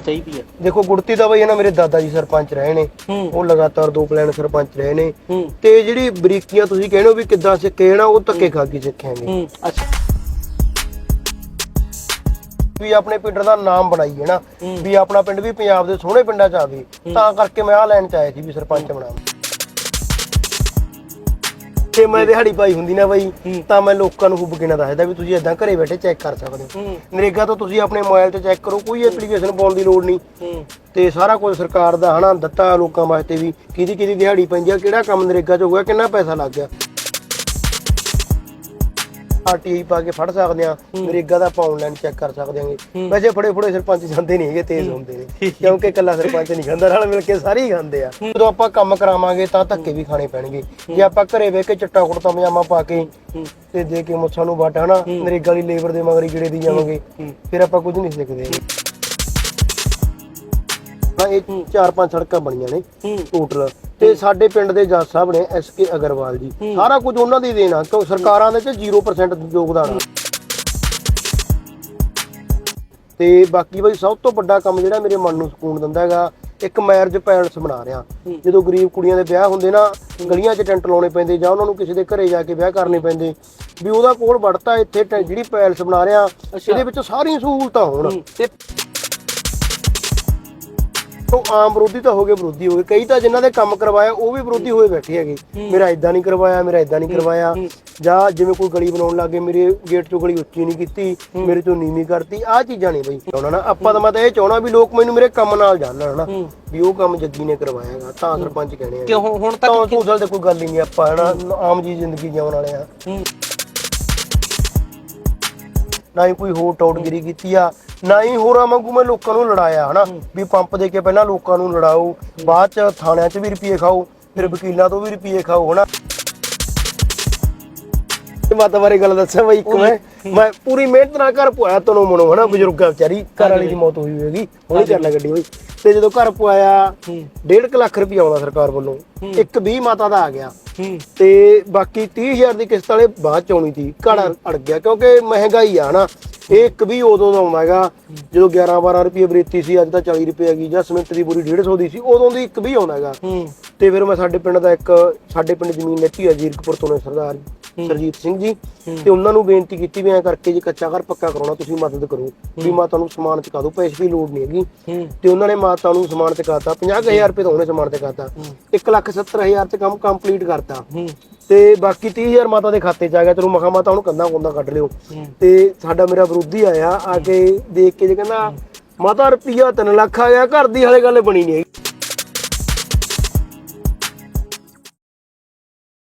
ਚਾਹੀਦੀ ਹੈ ਦੇਖੋ ਗੁੜਤੀ ਦਾ ਬਈ ਇਹ ਨਾ ਮੇਰੇ ਦਾਦਾ ਜੀ ਸਰਪੰਚ ਰਹੇ ਨੇ। ਹੂੰ। ਉਹ ਲਗਾਤਾਰ ਦੋ ਪਲਾਨ ਸਰਪੰਚ ਰਹੇ ਨੇ। ਹੂੰ। ਤੇ ਜਿਹੜੀ ਬਰੀਕੀਆਂ ਤੁਸੀਂ ਕਹਿੰਦੇ ਹੋ ਵੀ ਕਿੱਦਾਂ ਸਿੱਖੇ ਨਾ ਉਹ ਧੱਕੇ ਖਾ ਕੇ ਸਿੱਖਿਆਂਗੇ ਹੂੰ ਅੱਛਾ। ਵੀ ਆਪਣੇ ਪਿੰਡ ਦਾ ਨਾਮ ਬਣਾਈਏ ਨਾ ਹੂੰ। ਵੀ ਆਪਣਾ ਪਿੰਡ ਵੀ ਪੰਜਾਬ ਦੇ ਸੋਹਣੇ ਪਿੰਡਾਂ 'ਚ ਆਵੇ ਤਾਂ ਕਰਕੇ ਮੈਂ ਆਹ ਲੈਣ ਚ ਆਇਆ ਸੀ ਵੀ ਸਰਪੰਚ ਬਣਾਵਾਂ ਤੇ ਮੈਂ ਦਿਹਾੜੀ ਪਾਈ ਹੁੰਦੀ ਨਾ ਬਈ। ਤਾਂ ਮੈਂ ਲੋਕਾਂ ਨੂੰ ਹੁਬ ਕਿਨਾ ਦੱਸਦਾ ਵੀ ਤੁਸੀਂ ਏਦਾਂ ਘਰੇ ਬੈਠੇ ਚੈੱਕ ਕਰ ਸਕਦੇ ਹੋ। ਨਰੇਗਾ ਤੋਂ ਤੁਸੀਂ ਆਪਣੇ ਮੋਬਾਈਲ ਤੇ ਚੈੱਕ ਕਰੋ ਕੋਈ ਐਪਲੀਕੇਸ਼ਨ ਪਾਉਣ ਦੀ ਲੋੜ ਨਹੀਂ। ਤੇ ਸਾਰਾ ਕੁਝ ਸਰਕਾਰ ਦਾ ਹਨਾ ਦਿੱਤਾ ਲੋਕਾਂ ਵਾਸਤੇ ਵੀ ਕਿਹਦੀ ਕਿਹਦੀ ਦਿਹਾੜੀ ਪੈਂਦੀ ਆ ਕਿਹੜਾ ਕੰਮ ਨਰੇਗਾ ਚ ਹੋਇਆ ਕਿੰਨਾ ਪੈਸਾ ਲੱਗ ਗਿਆ। ਆਰਟੀਆਈ ਪਾ ਕੇ ਫੜ ਸਕਦੇ ਆ ਨਰੇਗਾ ਦਾ ਆਪਾਂ ਆਨਲਾਈਨ ਚੈੱਕ ਕਰ ਸਕਦੇ ਆਂਗੇ ਵੈਸੇ ਫੜੇ ਫੜੇ ਸਰਪੰਚ ਜਾਂਦੇ ਨਹੀਂ ਹੈਗੇ ਤੇਜ਼ ਹੁੰਦੇ ਨੇ। ਕਿਉਂਕਿ ਇਕੱਲਾ ਸਰਪੰਚ ਨਹੀਂ ਖਾਂਦਾ ਨਾਲ ਮਿਲ ਕੇ ਸਾਰੇ ਹੀ ਖਾਂਦੇ ਆ। ਜਦੋਂ ਆਪਾਂ ਕੰਮ ਕਰਾਵਾਂਗੇ ਤਾਂ ਧੱਕੇ ਵੀ ਖਾਣੇ ਪੈਣਗੇ। ਜੇ ਆਪਾਂ ਘਰੇ ਬਹਿ ਕੇ ਚਿੱਟਾ ਕੁੜਤਾ ਪਜਾਮਾ ਪਾ ਕੇ ਤੇ ਦੇ ਕੇ ਮੁੱਛਾਂ ਨੂੰ ਵੱਟ ਹਨਾ ਨਰੇਗਾ ਦੀ ਲੇਬਰ ਦੇ ਮਗਰ ਗੇੜੇ ਦੀ ਜਾਵਾਂਗੇ ਫਿਰ ਆਪਾਂ ਕੁਝ ਨਹੀਂ ਸਿੱਖਦੇ। ਇਹ ਚਾਰ ਪੰਜ ਸੜਕਾਂ ਬਣੀਆਂ ਨੇ ਟੋਟਲ ਤੇ ਸਾਡੇ ਪਿੰਡ ਦੇ ਜੱਜ ਸਾਹਿਬ ਨੇ ਐਸ ਕੇ ਅਗਰਵਾਲ ਜੀ ਸਾਰਾ ਕੁਝ ਉਹਨਾਂ ਦੀ ਦੇਣਾ ਕਿਉਂ ਸਰਕਾਰਾਂ ਦੇ ਚ 0% ਯੋਗਦਾਨ ਆ। ਤੇ ਬਾਕੀ ਬਈ ਸਭ ਤੋਂ ਵੱਡਾ ਕੰਮ ਜਿਹੜਾ ਮੇਰੇ ਮਨ ਨੂੰ ਸਕੂਨ ਦਿੰਦਾ ਹੈਗਾ ਇੱਕ ਮੈਰਿਜ ਪੈਲਸ ਬਣਾ ਰਿਹਾ। ਜਦੋਂ ਗਰੀਬ ਕੁੜੀਆਂ ਦੇ ਵਿਆਹ ਹੁੰਦੇ ਨਾ ਗਲੀਆਂ 'ਚ ਟੈਂਟ ਲਾਉਣੇ ਪੈਂਦੇ ਜਾਂ ਉਹਨਾਂ ਨੂੰ ਕਿਸੇ ਦੇ ਘਰੇ ਜਾ ਕੇ ਵਿਆਹ ਕਰਨੇ ਪੈਂਦੇ ਵੀ ਉਹਦਾ ਕੋਲ ਵੜਤਾ ਇੱਥੇ ਜਿਹੜੀ ਪੈਲਸ ਬਣਾ ਰਿਹਾ ਇਹਦੇ ਵਿੱਚ ਸਾਰੀਆਂ ਸਹੂਲਤਾਂ ਹੋਣ। ਤੇ ਉਹ ਆਮ ਵਿਰੋਧੀ ਤਾਂ ਹੋ ਗਏ ਵਿਰੋਧੀ ਹੋ ਗਏ। ਕਈ ਤਾਂ ਜਿਨ੍ਹਾਂ ਦੇ ਕੰਮ ਕਰਵਾਇਆ ਉਹ ਵੀ ਵਿਰੋਧੀ ਹੋਏ ਬੈਠੇ ਹੈਗੇ। ਮੇਰਾ ਇਦਾਂ ਨਹੀਂ ਕਰਵਾਇਆ ਮੇਰਾ ਇਦਾਂ ਨਹੀਂ ਕਰਵਾਇਆ। ਜਾਂ ਜਿਵੇਂ ਕੋਈ ਗਲੀ ਬਣਾਉਣ ਲੱਗੇ ਮੇਰੇ ਗੇਟ ਚੋਂ ਗਲੀ ਉੱਚੀ ਨਹੀਂ ਕੀਤੀ ਮੇਰੇ ਚੋਂ ਨੀਵੀਂ ਕਰਤੀ ਆਹ ਚੀਜ਼ਾਂ ਨਹੀਂ ਬਈ ਚਾਹਣਾ ਨਾ। ਆਪਾਂ ਤਾਂ ਮੈਂ ਤਾਂ ਇਹ ਚਾਹਣਾ ਵੀ ਲੋਕ ਮੈਨੂੰ ਮੇਰੇ ਕੰਮ ਨਾਲ ਜਾਣਨ ਹਨਾ ਹੂੰ। ਵੀ ਉਹ ਕੰਮ ਜੱਗੀ ਨੇ ਕਰਵਾਇਆਗਾ ਤਾਂ ਸਰਪੰਚ ਕਹਿਣੇ ਆ ਕਿਉਂ ਹੁਣ ਹੁਣ ਤਾਂ ਤੱਕ ਸੋਸ਼ਲ ਤੇ ਕੋਈ ਗੱਲ ਹੀ ਨਹੀਂ ਆਪਾਂ ਹਨਾ ਆਮ ਜੀ ਜ਼ਿੰਦਗੀ ਜਿਉਣ ਵਾਲੇ ਆ। ਨਾ ਹੀ ਕੋਈ ਹੋਰ ਟੌਟਗਿਰੀ ਕੀਤੀ ਆ। ਨਾ ਹੀ ਹੋਰਾਂ ਵਾਂਗੂ ਮੈਂ ਲੋਕਾਂ ਨੂੰ ਲੜਾਇਆ ਹਨਾ? ਵੀ ਪੰਪ ਦੇ ਕੇ ਪਹਿਲਾਂ ਲੋਕਾਂ ਨੂੰ ਲੜਾਓ ਬਾਅਦ ਚ ਥਾਣਿਆਂ 'ਚ ਵੀ ਰੁਪਏ ਖਾਓ ਫਿਰ ਵਕੀਲਾਂ ਤੋਂ ਵੀ ਰੁਪਏ ਖਾਓ ਹਨਾ? ਇਹ ਮਾਤਾ ਬਾਰੇ ਗੱਲ ਦੱਸਾਂ ਬਈ ਇੱਕ ਮੈਂ। ਮੈਂ ਪੂਰੀ ਮਿਹਨਤ ਨਾਲ ਘਰ ਪੁਆਇਆ ਤਨੋਂ ਮਨੋਂ ਹਨਾ? ਬਜ਼ੁਰਗਾ ਵਿਚਾਰੀ ਘਰ ਵਾਲੀ ਦੀ ਮੌਤ ਹੋਈ ਹੋਏਗੀ ਹੁਣੇ ਚੱਲ ਗੱਡੀ ਹੋਈ। ਤੇ ਜਦੋਂ ਘਰ ਪੁਆਇਆ ਹੂੰ। 1.5 ਲੱਖ ਰੁਪਏ ਆਉਂਦਾ ਸਰਕਾਰ ਵੱਲੋਂ। ਇੱਕ 20 ਮਾਤਾ ਦਾ ਆ ਗਿਆ। ਤੇ ਬਾਕੀ 30000 ਦੀ ਕਿਸ਼ਤ ਵਾਲੇ ਬਾਅਦ ਚ ਆਉਣੀ ਸੀ। ਘੜਾ ਅੜ ਗਿਆ ਕਿਉਂਕਿ ਮਹਿੰਗਾਈ ਆ ਨਾ। ਇਹ ਇੱਕ ਵੀ ਉਦੋਂ ਦਾ ਆਉਂਦਾ ਹੈਗਾ। ਜਦੋਂ 11 12 ਰੁਪਏ ਬਰੇਤੀ ਸੀ ਅੱਜ ਤਾਂ 40 ਰੁਪਏ ਹੈਗੀ ਜਾਂ ਸਿਮੈਂਟ ਦੀ ਪੂਰੀ 150 ਦੀ ਸੀ ਉਦੋਂ ਦੀ ਇੱਕ ਵੀ ਆਉਂਦਾ ਹੈਗਾ। ਤੇ ਫਿਰ ਮੈਂ ਸਾਡੇ ਪਿੰਡ ਦਾ ਇੱਕ ਸਾਡੇ ਪਿੰਡ ਜ਼ਮੀਨ ਲੈਤੀ ਹੈ ਜੀਰਕਪੁਰ ਤੋਂ ਨੇ ਸਰਦਾਰ ਸਰਜੀਤ ਸਿੰਘ ਜੀ। ਤੇ ਉਹਨਾਂ ਨੂੰ ਬੇਨਤੀ ਕੀਤੀ ਵੀ ਐਂ ਕਰਕੇ ਜੇ ਕੱਚਾ ਘਰ ਪੱਕਾ ਕਰਾਉਣਾ ਤੁਸੀਂ ਮਦਦ ਕਰੋ। ਵੀ ਮਾਤਾ ਨੂੰ ਸਮਾਨ ਚੁਕਾ ਦਿਓ ਪੈਸੇ ਦੀ ਲੋੜ ਨਹੀਂ ਹੈਗੀ। ਤੇ ਉਹਨਾਂ ਨੇ ਮਾਤਾ ਨੂੰ ਸਮਾਨ ਚੁਕਾਤਾ 50000 ਰੁਪਏ ਤਾਂ ਉਹਨੇ ਸਮਾਨ ਚੁਕਾਤਾ। 170000 ਚ ਕੰਮ ਕੰਪਲੀਟ ਕਰਤਾ। ਹੂੰ। ਤੇ ਬਾਕੀ 30000 ਮਾਤਾ ਦੇ ਖਾਤੇ 'ਚ ਆ ਗਿਆ। ਚਲੋ ਮਖਾ ਮਾਤਾ ਉਹਨੂੰ ਕੰਦਾ ਕੁੰਦਾ ਕੱਢ ਲਿਓ। ਤੇ ਸਾਡਾ ਮੇਰਾ ਵਿਰੋਧੀ ਆਇਆ ਆ ਕੇ ਦੇਖ ਕੇ ਜੇ ਕਹਿੰਦਾ ਮਾਤਾ ਰੁਪਈਆ 3 ਲੱਖ ਆ ਗਿਆ ਘਰ ਦੀ ਹਾਲੇ ਗੱਲ ਬਣੀ ਨਹੀਂ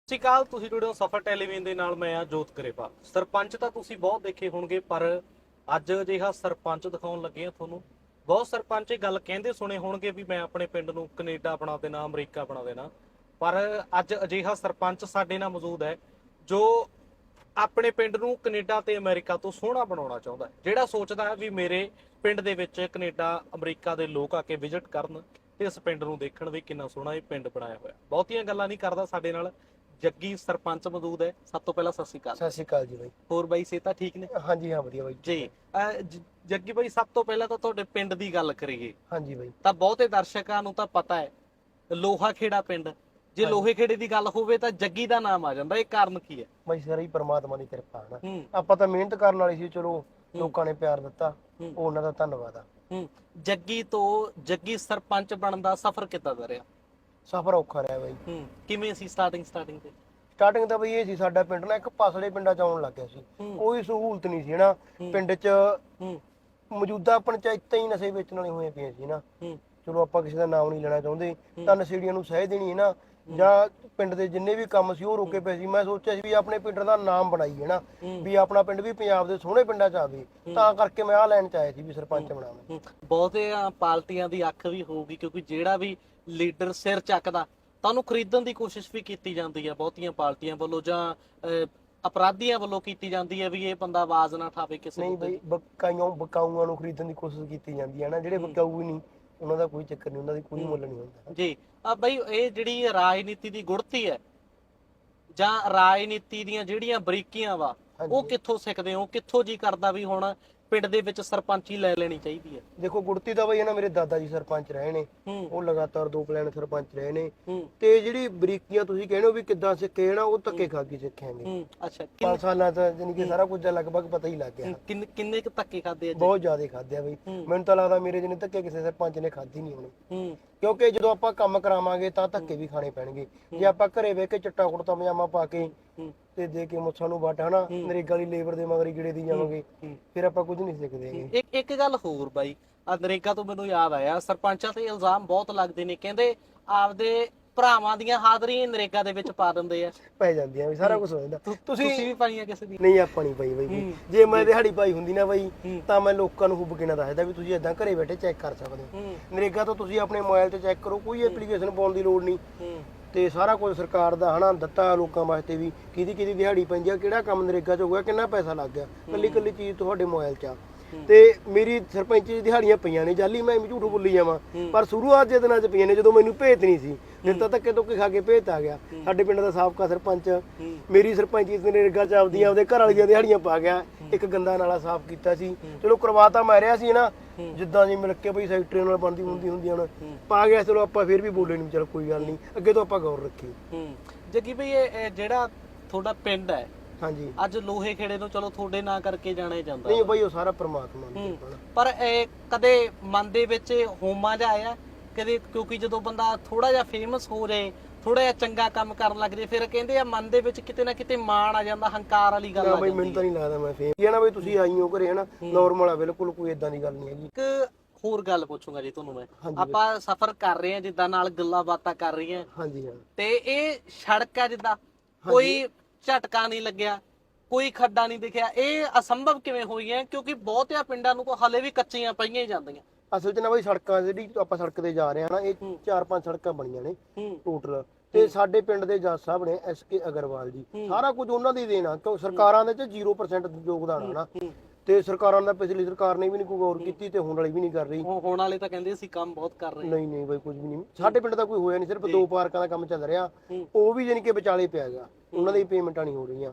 ਅਕਾਲ ਤੁਸੀਂ ਜੁੜੇ ਹੋ ਸਫਰ ਟੈਲੀਵਿਜ਼ਨ ਦੇ ਨਾਲ ਮੈਂ ਆ ਜੋਤ ਕਰੇਪਾ। ਸਰਪੰਚ ਤਾਂ ਤੁਸੀਂ ਬਹੁਤ ਦੇਖੇ ਹੋਣਗੇ ਪਰ ਅੱਜ ਅਜਿਹਾ ਸਰਪੰਚ ਦਿਖਾਉਣ ਲੱਗੇ ਆ ਤੁਹਾਨੂੰ। ਬਹੁਤ ਸਰਪੰਚ ਇਹ ਗੱਲ ਕਹਿੰਦੇ ਸੁਣੇ ਹੋਣਗੇ ਵੀ ਮੈਂ ਆਪਣੇ ਪਿੰਡ ਨੂੰ ਕੈਨੇਡਾ ਬਣਾ ਦੇਣਾ ਅਮਰੀਕਾ ਬਣਾ ਦੇਣਾ। ਪਰ ਅੱਜ ਅਜਿਹਾ ਸਰਪੰਚ ਸਾਡੇ ਨਾਲ ਮੌਜੂਦ ਹੈ ਜੋ ਆਪਣੇ ਪਿੰਡ ਨੂੰ ਕੈਨੇਡਾ ਤੇ ਅਮਰੀਕਾ ਤੋਂ ਸੋਹਣਾ ਬਣਾਉਣਾ ਚਾਹੁੰਦਾ ਹੈ। ਜਿਹੜਾ ਸੋਚਦਾ ਹੈ ਵੀ ਮੇਰੇ ਪਿੰਡ ਦੇ ਵਿੱਚ ਕੈਨੇਡਾ ਅਮਰੀਕਾ ਦੇ ਲੋਕ ਆ ਕੇ ਵਿਜ਼ਿਟ ਕਰਨ ਤੇ ਇਸ ਪਿੰਡ ਨੂੰ ਦੇਖਣ ਵੀ ਕਿੰਨਾ ਸੋਹਣਾ ਇਹ ਪਿੰਡ ਬਣਾਇਆ ਹੋਇਆ। ਬਹੁਤੀਆਂ ਗੱਲਾਂ ਨਹੀਂ ਕਰਦਾ ਸਾਡੇ ਨਾਲ। ਜੱਗੀ ਸਰਪੰਚ ਮੌਜੂਦ ਹੈ। ਸਭ ਤੋਂ ਪਹਿਲਾਂ ਸਤਿ ਸ਼੍ਰੀ ਅਕਾਲ। ਸਤਿ ਸ਼੍ਰੀ ਅਕਾਲ ਜੀ ਬਾਈ। ਹੋਰ ਬਾਈ ਸੇਤਾ ਠੀਕ ਨੇ? ਹਾਂਜੀ ਹਾਂ ਵਧੀਆ ਬਾਈ। ਜ- ਜੱਗੀ ਬਾਈ ਸਭ ਤੋਂ ਪਹਿਲਾਂ ਤਾਂ ਤੁਹਾਡੇ ਪਿੰਡ ਦੀ ਗੱਲ ਕਰੀਏ। ਹਾਂਜੀ ਬਾਈ। ਤਾਂ ਬਹੁਤੇ ਦਰਸ਼ਕਾਂ ਨੂੰ ਤਾਂ ਪਤਾ ਹੈ ਲੋਹਾ ਖੇੜਾ ਪਿੰਡ ਜੇ ਲੋਹੇ ਖੇੜੇ ਦੀ ਗੱਲ ਹੋਵੇ ਤਾਂ ਜੱਗੀ ਦਾ ਨਾਮ ਆ ਜਾਂਦਾ ਇਹ ਕਾਰਨ ਕੀ ਹੈ? ਬਾਈ ਸਾਰੀ ਪਰਮਾਤਮਾ ਦੀ ਕਿਰਪਾ ਹੈ ਨਾ। ਹੂੰ। ਆਪਾਂ ਤਾਂ ਮਿਹਨਤ ਕਰਨ ਵਾਲੇ ਸੀ ਚਲੋ ਲੋਕਾਂ ਨੇ ਪਿਆਰ ਦਿੱਤਾ ਹੂੰ। ਉਹ ਉਹਨਾਂ ਦਾ ਧੰਨਵਾਦ ਆ। ਹੂੰ। ਜੱਗੀ ਤੋਂ ਜੱਗੀ ਸਰਪੰਚ ਬਣਨ ਦਾ ਸਫ਼ਰ ਕਿੱਦਾਂ ਦਾ ਰਿਹਾ? ਸਫ਼ਰ ਔਖਾ ਰਿਹਾ ਬਾਈ। ਹੂੰ। ਕਿਵੇਂ ਸੀ ਸਟਾਰਟਿੰਗ ਸਟਾਰਟਿੰਗ ਤੇ? ਸਟਾਰਟਿੰਗ ਤਾਂ ਬਈ ਇਹ ਸੀ ਸਾਡਾ ਪਿੰਡ ਨਾ ਇੱਕ ਪਸਲੇ ਪਿੰਡਾਂ ਚ ਆਉਣ ਲੱਗ ਗਿਆ ਸੀ। ਹੂੰ। ਕੋਈ ਸਹੂਲਤ ਨਹੀਂ ਸੀ ਨਾ ਹੂੰ। ਪਿੰਡ 'ਚ ਹੂੰ। ਮੌਜੂਦਾ ਪੰਚਾਇਤਾਂ ਹੀ ਨਸ਼ੇ ਵੇਚਣ ਵਾਲੇ ਹੋਏ ਪਈਆਂ ਸੀ ਨਾ। ਹੂੰ। ਚਲੋ ਆਪਾਂ ਕਿਸੇ ਦਾ ਨਾਮ ਨਹੀਂ ਲੈਣਾ ਚਾਹੁੰਦੇ। ਤਾਂ ਨਸ਼ੇੜੀਆਂ ਨੂੰ ਸਹਿ ਦੇਣੀ ਹੈ ਨਾ। ਜਾਂ ਪਿੰਡ ਦੇ ਜਿੰਨੇ ਵੀ ਕੰਮ ਸੀ ਉਹ ਰੋਕੇ ਪਏ ਸੀ। ਮੈਂ ਸੋਚਿਆ ਸੀ ਵੀ ਆਪਣੇ ਪਿੰਡ ਦਾ ਨਾਮ ਬਣਾਈਏ ਨਾ। ਵੀ ਆਪਣਾ ਪਿੰਡ ਵੀ ਪੰਜਾਬ ਦੇ ਸੋਹਣੇ ਪਿੰਡਾਂ 'ਚ ਆਵੇ। ਤਾਂ ਕਰਕੇ ਮੈਂ ਆਹ ਲੈਣ ਚ ਆਇਆ ਸੀ ਵੀ ਸਰਪੰਚ ਬਣਾਵਾਂ ਹੂੰ। ਬਹੁਤਿਆਂ ਪਾਰਟੀਆਂ ਦੀ ਅੱਖ ਵੀ ਹੋਊਗੀ ਕਿਉਂਕਿ ਜਿਹੜਾ ਵੀ ਲੀਡਰ ਸਿਰ ਚੱਕਦਾ ਤਾਂ ਉਹਨੂੰ ਖਰੀਦਣ ਦੀ ਕੋਸ਼ਿਸ਼ ਵੀ ਕੀਤੀ ਜਾਂਦੀ ਹੈ ਬਹੁਤੀਆਂ ਪਾਰਟੀਆਂ ਵੱਲੋਂ ਜਾਂ ਅਪਰਾਧੀਆਂ ਵੱਲੋਂ ਕੀਤੀ ਜਾਂਦੀ ਹੈ ਵੀ ਇਹ ਬੰਦਾ ਆਵਾਜ਼ ਨਾ ਠਾਵੇ ਕਿਸੇ ਨਹੀਂ ਮੁੱਦੇ ਬਈ ਬਕਾਈਆਂ ਬਕਾਊਆਂ ਨੂੰ ਖਰੀਦਣ ਦੀ ਕੋਸ਼ਿਸ਼ ਕੀਤੀ ਜਾਂਦੀ ਹੈ ਨਾ ਜਿਹੜੇ ਬਕਾਊ ਨਹੀਂ। ਉਹਨਾਂ ਦਾ ਕੋਈ ਚੱਕਰ ਨਹੀਂ ਉਹਨਾਂ ਦੀ ਕੋਈ ਮੁੱਲ ਨਹੀਂ ਹੁੰਦਾ। ਜੀ ਆ ਬਈ ਇਹ ਜਿਹੜੀ ਰਾਜਨੀਤੀ ਦੀ ਗੁੜਤੀ ਹੈ ਜਾਂ ਰਾਜਨੀਤੀ ਦੀਆਂ ਜਿਹੜੀਆਂ ਬਰੀਕੀਆਂ ਵਾ ਉਹ। ਕਿੱਥੋਂ ਸਿੱਖਦੇ ਹੋ ਕਿੱਥੋਂ ਜੀ ਕਰਦਾ ਵੀ ਹੁਣ ਪਿੰਡ ਦੇ ਵਿੱਚ ਸਰਪੰਚੀ ਲੈ ਲੈਣੀ ਚਾਹੀਦੀ ਹੈ। ਦੇਖੋ ਗੁੜਤੀ ਦਾ ਬਈ ਇਹ ਨਾ ਮੇਰੇ ਦਾਦਾ ਜੀ ਸਰਪੰਚ ਰਹੇ ਨੇ। ਹੂੰ। ਉਹ ਲਗਾਤਾਰ ਦੋ ਪਲਾਨ ਸਰਪੰਚ ਰਹੇ ਨੇ। ਹੂੰ। ਤੇ ਜਿਹੜੀ ਬਰੀਕੀਆਂ ਤੁਸੀਂ ਕਹਿੰਦੇ ਹੋ ਵੀ ਕਿੱਦਾਂ ਸਿੱਖੇ ਨਾ ਉਹ ਧੱਕੇ ਖਾ ਕੇ ਸਿੱਖਿਆਂਗੇ ਹੂੰ ਅੱਛਾ। 5 ਸਾਲਾਂ ਤੋਂ ਜਾਨੀ ਕਿ ਸਾਰਾ ਕੁਝ ਲਗਭਗ ਪਤਾ ਹੀ ਲੱਗ ਗਿਆ। ਕਿੰਨ- ਕਿੰਨੇ ਕਿੰਨੇ ਕੁ ਧੱਕੇ ਖਾਦੇ ਆ ਜੀ ਬਹੁਤ ਜ਼ਿਆਦਾ ਖਾਦੇ ਆ ਬਈ। ਹੂੰ। ਮੈਨੂੰ ਤਾਂ ਲੱਗਦਾ ਮੇਰੇ ਜਿਹਨੇ ਧੱਕੇ ਕਿਸੇ ਸਰਪੰਚ ਨੇ ਖਾਧੀ ਨਹੀਂ ਹੋਣੀ। ਹੂੰ। ਕਿਉਂਕਿ ਜਦੋਂ ਆਪਾਂ ਕੰਮ ਕਰਾਵਾਂਗੇ ਤਾਂ ਧੱਕੇ ਵੀ ਖਾਣੇ ਪੈਣਗੇ। ਜੇ ਆਪਾਂ ਘਰੇ ਬਹਿ ਕੇ ਚਿੱਟਾ ਕੁੜਤਾ ਪਜਾਮਾ ਪਾ ਕੇ ਤੇ ਦੇ ਕੇ ਮੁੱਛਾਂ ਨੂੰ ਵੱਟ ਹਨਾ ਨਰੇਗਾ ਦੀ ਲੇਬਰ ਦੇ ਮਗਰ ਹੀ ਗੇੜੇ ਦੀ ਜਾਵਾਂਗੇ। ਫਿਰ ਆਪਾਂ ਕੁਝ ਨਹੀਂ ਸਿੱਖਦੇ ਹੈਗੇ। ਇੱਕ ਇੱਕ ਗੱਲ ਹੋਰ ਬਾਈ ਆ ਨਰੇਗਾ ਤੋਂ ਮੈਨੂੰ ਯਾਦ ਆਇਆ ਸਰਪੰਚਾਂ ਤੇ ਇਲਜ਼ਾਮ ਬਹੁਤ ਲੱਗਦੇ ਨੇ ਕਹਿੰਦੇ ਆਪਦੇ ਭਰਾਵਾਂ ਦੀਆਂ ਹਾਜ਼ਰੀਆਂ ਨਰੇਗਾ ਦੇ ਵਿੱਚ ਪਾ ਦਿੰਦੇ ਆ। ਪੈ ਜਾਂਦੀਆਂ ਵੀ ਸਾਰਾ ਕੁਝ ਹੋ ਜਾਂਦਾ। ਤੁਸੀਂ ਤੁਸੀਂ ਵੀ ਪਾਈਆਂ ਕਿਸੇ ਦੀ? ਨਹੀਂ ਆਪਾਂ ਨਹੀਂ ਪਈ ਬਈ। ਜੇ। ਮੈਂ ਦਿਹਾੜੀ ਪਾਈ ਹੁੰਦੀ ਨਾ ਬਈ। ਤਾਂ ਮੈਂ ਲੋਕਾਂ ਨੂੰ ਹੁਬ ਕੇ ਨਾ ਦੱਸਦਾ ਵੀ ਤੁਸੀਂ ਏਦਾਂ ਘਰੇ ਬੈਠੇ ਚੈੱਕ ਕਰ ਸਕਦੇ ਹੋ। ਨਰੇਗਾ ਤੋਂ ਤੁਸੀਂ ਆਪਣੇ ਮੋਬਾਈਲ ਤੇ ਚੈੱਕ ਕਰੋ ਕੋਈ ਐਪਲੀਕੇਸ਼ਨ ਪਾਉਣ ਦੀ ਲੋੜ ਨਹੀਂ। ਤੇ ਸਾਰਾ ਕੁਝ ਸਰਕਾਰ ਦਾ ਹਨਾ ਦਿੱਤਾ ਲੋਕਾਂ ਵਾਸਤੇ ਵੀ ਕਿਹਦੀ ਕਿਹਦੀ ਦਿਹਾੜੀ ਪੈਂਦੀ ਆ ਕਿਹੜਾ ਕੰਮ ਨਰੇਗਾ ਚ ਹੋ ਗਿਆ ਕਿੰਨਾ ਪੈਸਾ ਲੱਗ ਗਿਆ। ਕੱਲੀ ਕੱਲੀ ਚੀਜ਼ ਤੁਹਾਡੇ ਮੋਬਾਈਲ 'ਚ ਆ। ਤੇ ਮੇਰੀ ਸਰਪੰਚ ਦੀ ਦਿਹਾੜੀਆਂ ਪਈਆਂ ਨੇ ਜਾਲੀ ਮੈਂ ਝੂਠ ਬੋਲੀ ਜਾਵਾਂ। ਪਰ ਸ਼ੁਰੂਆਤ ਦੇ ਦਿਨਾਂ 'ਚ ਪਈਆਂ ਨੇ ਜਦੋਂ ਮੈਨੂੰ ਭੇਤ ਨਹੀਂ ਸੀ ਫਿਰ ਤਾਂ ਧੱਕੇ ਧੁੱਕੇ ਖਾ ਕੇ ਭੇਤ ਆ ਗਿਆ। ਸਾਡੇ ਪਿੰਡ ਦਾ ਸਾਬਕਾ ਸਰਪੰਚ ਮੇਰੀ ਸਰਪੰਚੀ ਇਸ ਨਰੇਗਾ ਚ ਆਪਦੀਆਂ ਆਪਦੇ ਘਰ ਵਾਲੀਆਂ ਦਿਹਾੜੀਆਂ ਪਾ ਗਿਆ। ਇੱਕ ਗੰਦਾ ਨਾਲਾ ਸਾਫ਼ ਕੀਤਾ ਸੀ। ਚਲੋ ਕਰਵਾਤਾ ਮੈਂ ਰਿਹਾ ਸੀ ਨਾ। ਜਿੱਦਾਂ ਜੀ ਮਿਲ ਕੇ ਬਈ ਸੈਕਟਰੀ ਨਾਲ ਬਣਦੀ ਹੁੰਦੀ ਹੁੰਦੀ ਹੁਣ ਪਾ ਗਿਆ ਚਲੋ ਆਪਾਂ ਫਿਰ ਵੀ ਬੋਲੇ ਨਹੀਂ ਚਲ ਕੋਈ ਗੱਲ ਨਹੀਂ ਅੱਗੇ ਤੋਂ ਆਪਾਂ ਗੌਰ ਰੱਖੀ ਜੱਗੀ ਬਈ ਇਹ ਜਿਹੜਾ ਤੁਹਾਡਾ ਪਿੰਡ ਹੈ ਹਾਂਜੀ। ਅੱਜ ਲੋਹੇ ਖੇੜੇ ਨੂੰ ਚਲੋ ਤੁਹਾਡੇ ਨਾਂ ਕਰਕੇ ਜਾਣਿਆ ਜਾਂਦਾ। ਨਹੀਂ ਬਈ ਉਹ ਸਾਰਾ ਪ੍ਰਮਾਤਮਾ ਦੀ ਹੂੰ। ਕਿਰਪਾ ਨਾਲ। ਪਰ ਇਹ ਕਦੇ ਮਨ ਦੇ ਵਿੱਚ ਹੋਮਾ ਜਾ ਆਇਆ? ਕਦੇ ਕਿਉਂਕਿ ਜਦੋਂ ਬੰਦਾ ਥੋੜਾ ਜਿਹਾ ਫੇਮਸ ਹੋ ਜਾਏ ਥੋੜਾ ਜਿਹਾ ਚੰਗਾ ਕੰਮ ਕਰਨ ਲੱਗ ਜੇ ਫਿਰ ਕਹਿੰਦੇ ਆ ਮਨ ਦੇ ਵਿੱਚ ਕਿਤੇ ਨਾ ਕਿਤੇ ਮਾਣ ਆ ਜਾਂਦਾ ਹੰਕਾਰ ਵਾਲੀ ਗੱਲ ਨਾ ਆ ਬਈ ਜਾਂਦੀ ਮੈਨੂੰ ਤਾਂ ਨਹੀਂ ਲੱਗਦਾ ਮੈਂ ਫੇਮ ਇਹ ਨਾ ਬਈ ਤੁਸੀਂ ਆਈ ਹੋ ਘਰੇ ਹਨਾ? ਨਾਰਮਲ ਆ ਬਿਲਕੁਲ ਕੋਈ ਇਦਾਂ ਦੀ ਗੱਲ ਨਹੀਂ ਹੈਗੀ। ਇੱਕ ਹੋਰ ਗੱਲ ਪੁੱਛੂੰਗਾ ਜੀ ਤੁਹਾਨੂੰ ਮੈਂ। ਹਾਂਜੀ ਆਪਾਂ ਸਫ਼ਰ ਕਰ ਰਹੇ ਹਾਂ ਜਿੱਦਾਂ ਨਾਲ ਗੱਲਾਂ ਬਾਤਾਂ ਕਰ ਰਹੀਆਂ। ਹਾਂਜੀ ਹਾਂ। ਤੇ ਇਹ ਸੜਕ ਆ ਜਿੱਦਾਂ। ਕੋਈ ਝਟਕਾ ਨਹੀਂ ਲੱਗਿਆ ਕੋਈ ਖੱਡਾ ਨਹੀਂ ਦਿਖਿਆ। ਇਹ ਅਸੰਭਵ ਕਿਵੇਂ ਹੋਈ ਹੈ? ਕਿਉਂਕਿ ਬਹੁਤਿਆਂ ਪਿੰਡਾਂ ਨੂੰ ਤਾਂ ਹਲੇ ਵੀ ਕੱਚੀਆਂ ਪਈਆਂ ਹੀ ਜਾਂਦੀਆਂ। ਅਸਲ 'ਚ ਨਾ ਬਈ ਸੜਕਾਂ ਜਿਹੜੀ ਆਪਾਂ ਸੜਕ ਤੇ ਜਾ ਰਹੇ ਹਾਂ ਨਾ ਇਹ। ਚਾਰ ਪੰਜ ਸੜਕਾਂ ਬਣੀਆਂ ਨੇ ਟੋਟਲ ਤੇ ਸਾਡੇ ਪਿੰਡ ਦੇ ਜੱਜ ਸਾਹਿਬ ਨੇ ਐਸ ਕੇ ਅਗਰਵਾਲ ਜੀ ਸਾਰਾ ਕੁਝ ਉਹਨਾਂ ਦੀ ਦੇਣਾ ਕਿਉਂ ਸਰਕਾਰਾਂ ਦੇ ਚ 0% ਯੋਗਦਾਨ ਨਾ। ਹੂੰ। ਤੇ ਸਰਕਾਰਾਂ ਦਾ ਪਿਛਲੀ ਸਰਕਾਰ ਨੇ ਵੀ ਨਹੀਂ ਕੋਈ ਗੌਰ ਕੀਤੀ ਤੇ ਹੁਣ ਵਾਲੀ ਵੀ ਨਹੀਂ ਕਰ ਰਹੀ। ਹੋਣ ਵਾਲੇ ਤਾਂ ਕਹਿੰਦੇ ਅਸੀਂ ਕੰਮ ਬਹੁਤ ਕਰ ਰਹੇ ਹਾਂ। ਨਹੀਂ ਨਹੀਂ ਬਈ ਕੁਝ ਵੀ ਨਹੀਂ। ਸਾਡੇ ਪਿੰਡ ਦਾ ਕੋਈ ਹੋਇਆ ਨਹੀਂ ਸਿਰਫ ਦੋ ਪਾਰਕਾਂ ਦਾ ਕੰਮ ਚੱਲ ਰਿਹਾ। ਉਹ ਵੀ ਜਾਨੀ ਕਿ ਵਿਚਾਲੇ ਪਿਆ ਗਾ ਉਹਨਾਂ ਦੀ ਪੇਮੈਂਟਾਂ ਨਹੀਂ ਹੋ ਰਹੀਆਂ।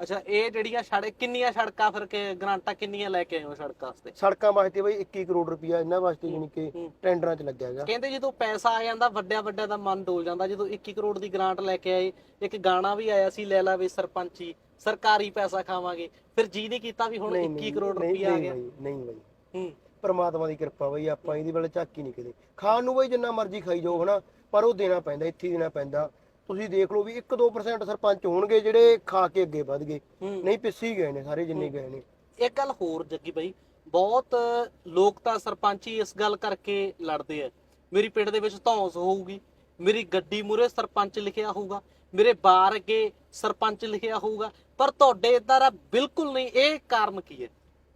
ਅੱਛਾ ਇਹ ਜਿਹੜੀਆਂ ਸੜਕ ਕਿੰਨੀਆਂ ਸੜਕਾਂ ਫਿਰ ਕੇ ਗ੍ਰਾਂਟਾਂ ਕਿੰਨੀਆਂ ਲੈ ਕੇ ਆਏ ਹੋ ਸੜਕਾਂ ਵਾਸਤੇ? ਸੜਕਾਂ ਵਾਸਤੇ ਬਈ 21 ਕਰੋੜ ਰੁਪਇਆ ਇਹਨਾਂ ਵਾਸਤੇ ਜਾਨੀ ਕਿ। ਟੈਂਡਰਾਂ 'ਚ ਲੱਗਿਆ ਹੈਗਾ। ਕਹਿੰਦੇ ਜਦੋਂ ਪੈਸਾ ਆ ਜਾਂਦਾ ਵੱਡਿਆਂ ਵੱਡਿਆਂ ਦਾ ਮਨ ਡੋਲ ਜਾਂਦਾ। ਜਦੋਂ 21 ਕਰੋੜ ਦੀ ਗ੍ਰਾਂਟ ਲੈ ਕੇ ਆਏ ਇੱਕ ਗਾਣਾ ਵੀ ਆਇਆ ਸੀ ਲੈ ਲਾ ਵੇ ਸਰਪੰਚੀ। ਸਰਕਾਰੀ ਪੈਸਾ ਖਾਵਾਂਗੇ। ਫਿਰ ਜੀ ਨਹੀਂ ਕੀਤਾ ਵੀ ਹੁਣ 21 ਕਰੋੜ ਨਹੀਂ ਰੁਪਇਆ ਆ ਗਿਆ। ਨਹੀਂ ਬਈ। ਹੂੰ। ਪਰਮਾਤਮਾ ਦੀ ਕਿਰਪਾ ਬਈ ਆਪਾਂ ਇਹਦੀ ਵੱਲ ਝਾਕੀ ਨਹੀਂ ਕਿਤੇ। ਖਾਣ ਨੂੰ ਬਈ ਜਿੰਨਾ ਮਰਜ਼ੀ ਖਾਈ ਜਾਓ ਹਨਾ? ਪਰ ਉਹ ਦੇਣਾ ਪੈਂਦਾ ਇੱਥੇ ਦੇਣਾ ਪੈਂਦਾ। ਤੁਸੀਂ ਦੇਖ ਲਓ ਵੀ 1-2% ਸਰਪੰਚ ਹੋਣਗੇ ਜਿਹੜੇ ਖਾ ਕੇ ਅੱਗੇ ਵਧ ਗਏ। ਨਹੀਂ ਪਿੱਛੇ ਗਏ ਨੇ ਸਾਰੇ ਜਿੰਨੇ ਗਏ ਨੇ। ਇੱਕ ਗੱਲ ਹੋਰ ਜੱਗੀ ਬਾਈ ਬਹੁਤ ਲੋਕ ਤਾਂ ਸਰਪੰਚੀ ਇਸ ਗੱਲ ਕਰਕੇ ਲੜਦੇ ਆ। ਮੇਰੀ ਪਿੰਡ ਦੇ ਵਿੱਚ ਧੌਂਸ ਹੋਊਗੀ ਮੇਰੀ ਗੱਡੀ ਮੂਰੇ ਸਰਪੰਚ ਲਿਖਿਆ ਹੋਊਗਾ। ਮੇਰੇ ਬਾਰ ਅੱਗੇ ਸਰਪੰਚ ਲਿਖਿਆ ਹੋਊਗਾ ਪਰ ਤੁਹਾਡੇ ਇਦਾਂ ਦਾ ਬਿਲਕੁਲ ਨਹੀਂ ਇਹ ਕਾਰਨ ਕੀ ਹੈ?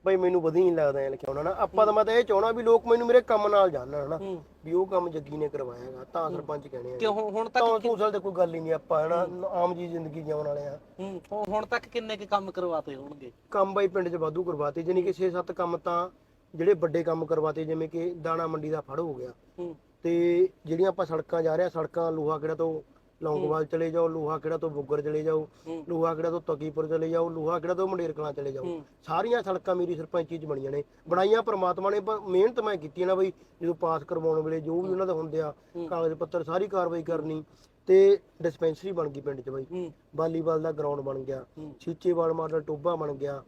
ਬਈ ਮੈਨੂੰ ਵਧੀਆ ਨਹੀਂ ਲੱਗਦਾ ਐ ਲਿਖਿਆ ਨਾ। ਆਪਾਂ ਤਾਂ ਮੈਂ ਤਾਂ ਇਹ ਚਾਹਣਾ ਵੀ ਲੋਕ ਮੈਨੂੰ ਮੇਰੇ ਕੰਮ ਨਾਲ ਜਾਣਨ ਹਨਾ? ਵੀ ਉਹ ਕੰਮ ਜੱਗੀ ਨੇ ਕਰਵਾਇਆਗਾ ਤਾਂ ਸਰਪੰਚ ਕਹਿੰਦੇ ਆ। ਕਿ ਹੁਣ ਤੱਕ ਤਾਂ ਤੂੰ ਸਾਲ ਤੇ ਕੋਈ ਗੱਲ ਹੀ ਨਹੀਂ ਆਪਾਂ ਹਨਾ? ਆਮ ਜੀ ਜ਼ਿੰਦਗੀ ਜਿਉਣ ਵਾਲੇ ਆ। ਹੂੰ ਹੁਣ- ਹੁਣ ਤੱਕ ਕਿੰਨੇ ਕੁ ਕੰਮ ਕਰਵਾਤੇ ਹੋਣਗੇ? ਕੰਮ ਬਾਈ ਪਿੰਡ 'ਚ ਵਾਧੂ ਕਰਵਾਤੇ ਜਾਨੀ ਕਿ 6-7 ਕੰਮ ਤਾਂ ਜਿਹੜੇ ਵੱਡੇ ਕੰਮ ਕਰਵਾਤੇ ਜਿਵੇਂ ਕਿ ਦਾਣਾ ਮੰਡੀ ਦਾ ਫੜ ਹੋ ਗਿਆ। ਹੂੰ। ਤੇ ਜਿਹੜੀਆਂ ਆਪਾਂ ਸੜਕਾਂ ਜਾ ਰਹੇ ਆ ਸੜਕਾਂ ਲੋਹਾ ਕਿਹੜਾ ਤੋਂ ਲੌਂਗੋਵਾਲ ਚਲੇ ਜਾਓ ਲੋਹਾ ਕਿਹੜਾ ਤੋਂ ਬੁੱਗਰ ਚਲੇ ਜਾਓ ਲੋਹਾ ਕਿਹੜਾ ਤੋਂ ਤਕੀਪੁਰ ਚਲੇ ਜਾਓ ਲੋਹਾ ਕਿਹੜਾ ਤੋਂ ਮੰਡੇਰ ਕਲਾਂ ਚਲੇ ਜਾਓ। ਸਾਰੀਆਂ ਸੜਕਾਂ ਮੇਰੀ ਸਰਪੰਚੀ ਚ ਬਣੀਆਂ ਨੇ। ਬਣਾਈਆਂ ਪ੍ਰਮਾਤਮਾ ਨੇ ਮਿਹਨਤ ਮੈਂ ਕੀਤੀ ਨਾ ਬਈ ਜਦੋਂ ਪਾਸ ਕਰਵਾਉਣ ਵੇਲੇ ਜੋ ਵੀ ਉਹਨਾਂ ਦਾ ਹੁੰਦੇ ਆ। ਕਾਗਜ਼ ਪੱਤਰ ਸਾਰੀ ਕਾਰਵਾਈ ਕਰਨੀ ਤੇ ਡਿਸਪੈਂਸਰੀ ਬਣ ਗਈ ਪਿੰਡ ਚ ਬਈ। ਵਾਲੀਬਾਲ ਦਾ ਗਰਾਊਂਡ ਬਣ ਗਿਆ ਛੀਚੇਵਾਲ ਮਾਡਲ ਟੋਬਾ ਬਣ ਗਿਆ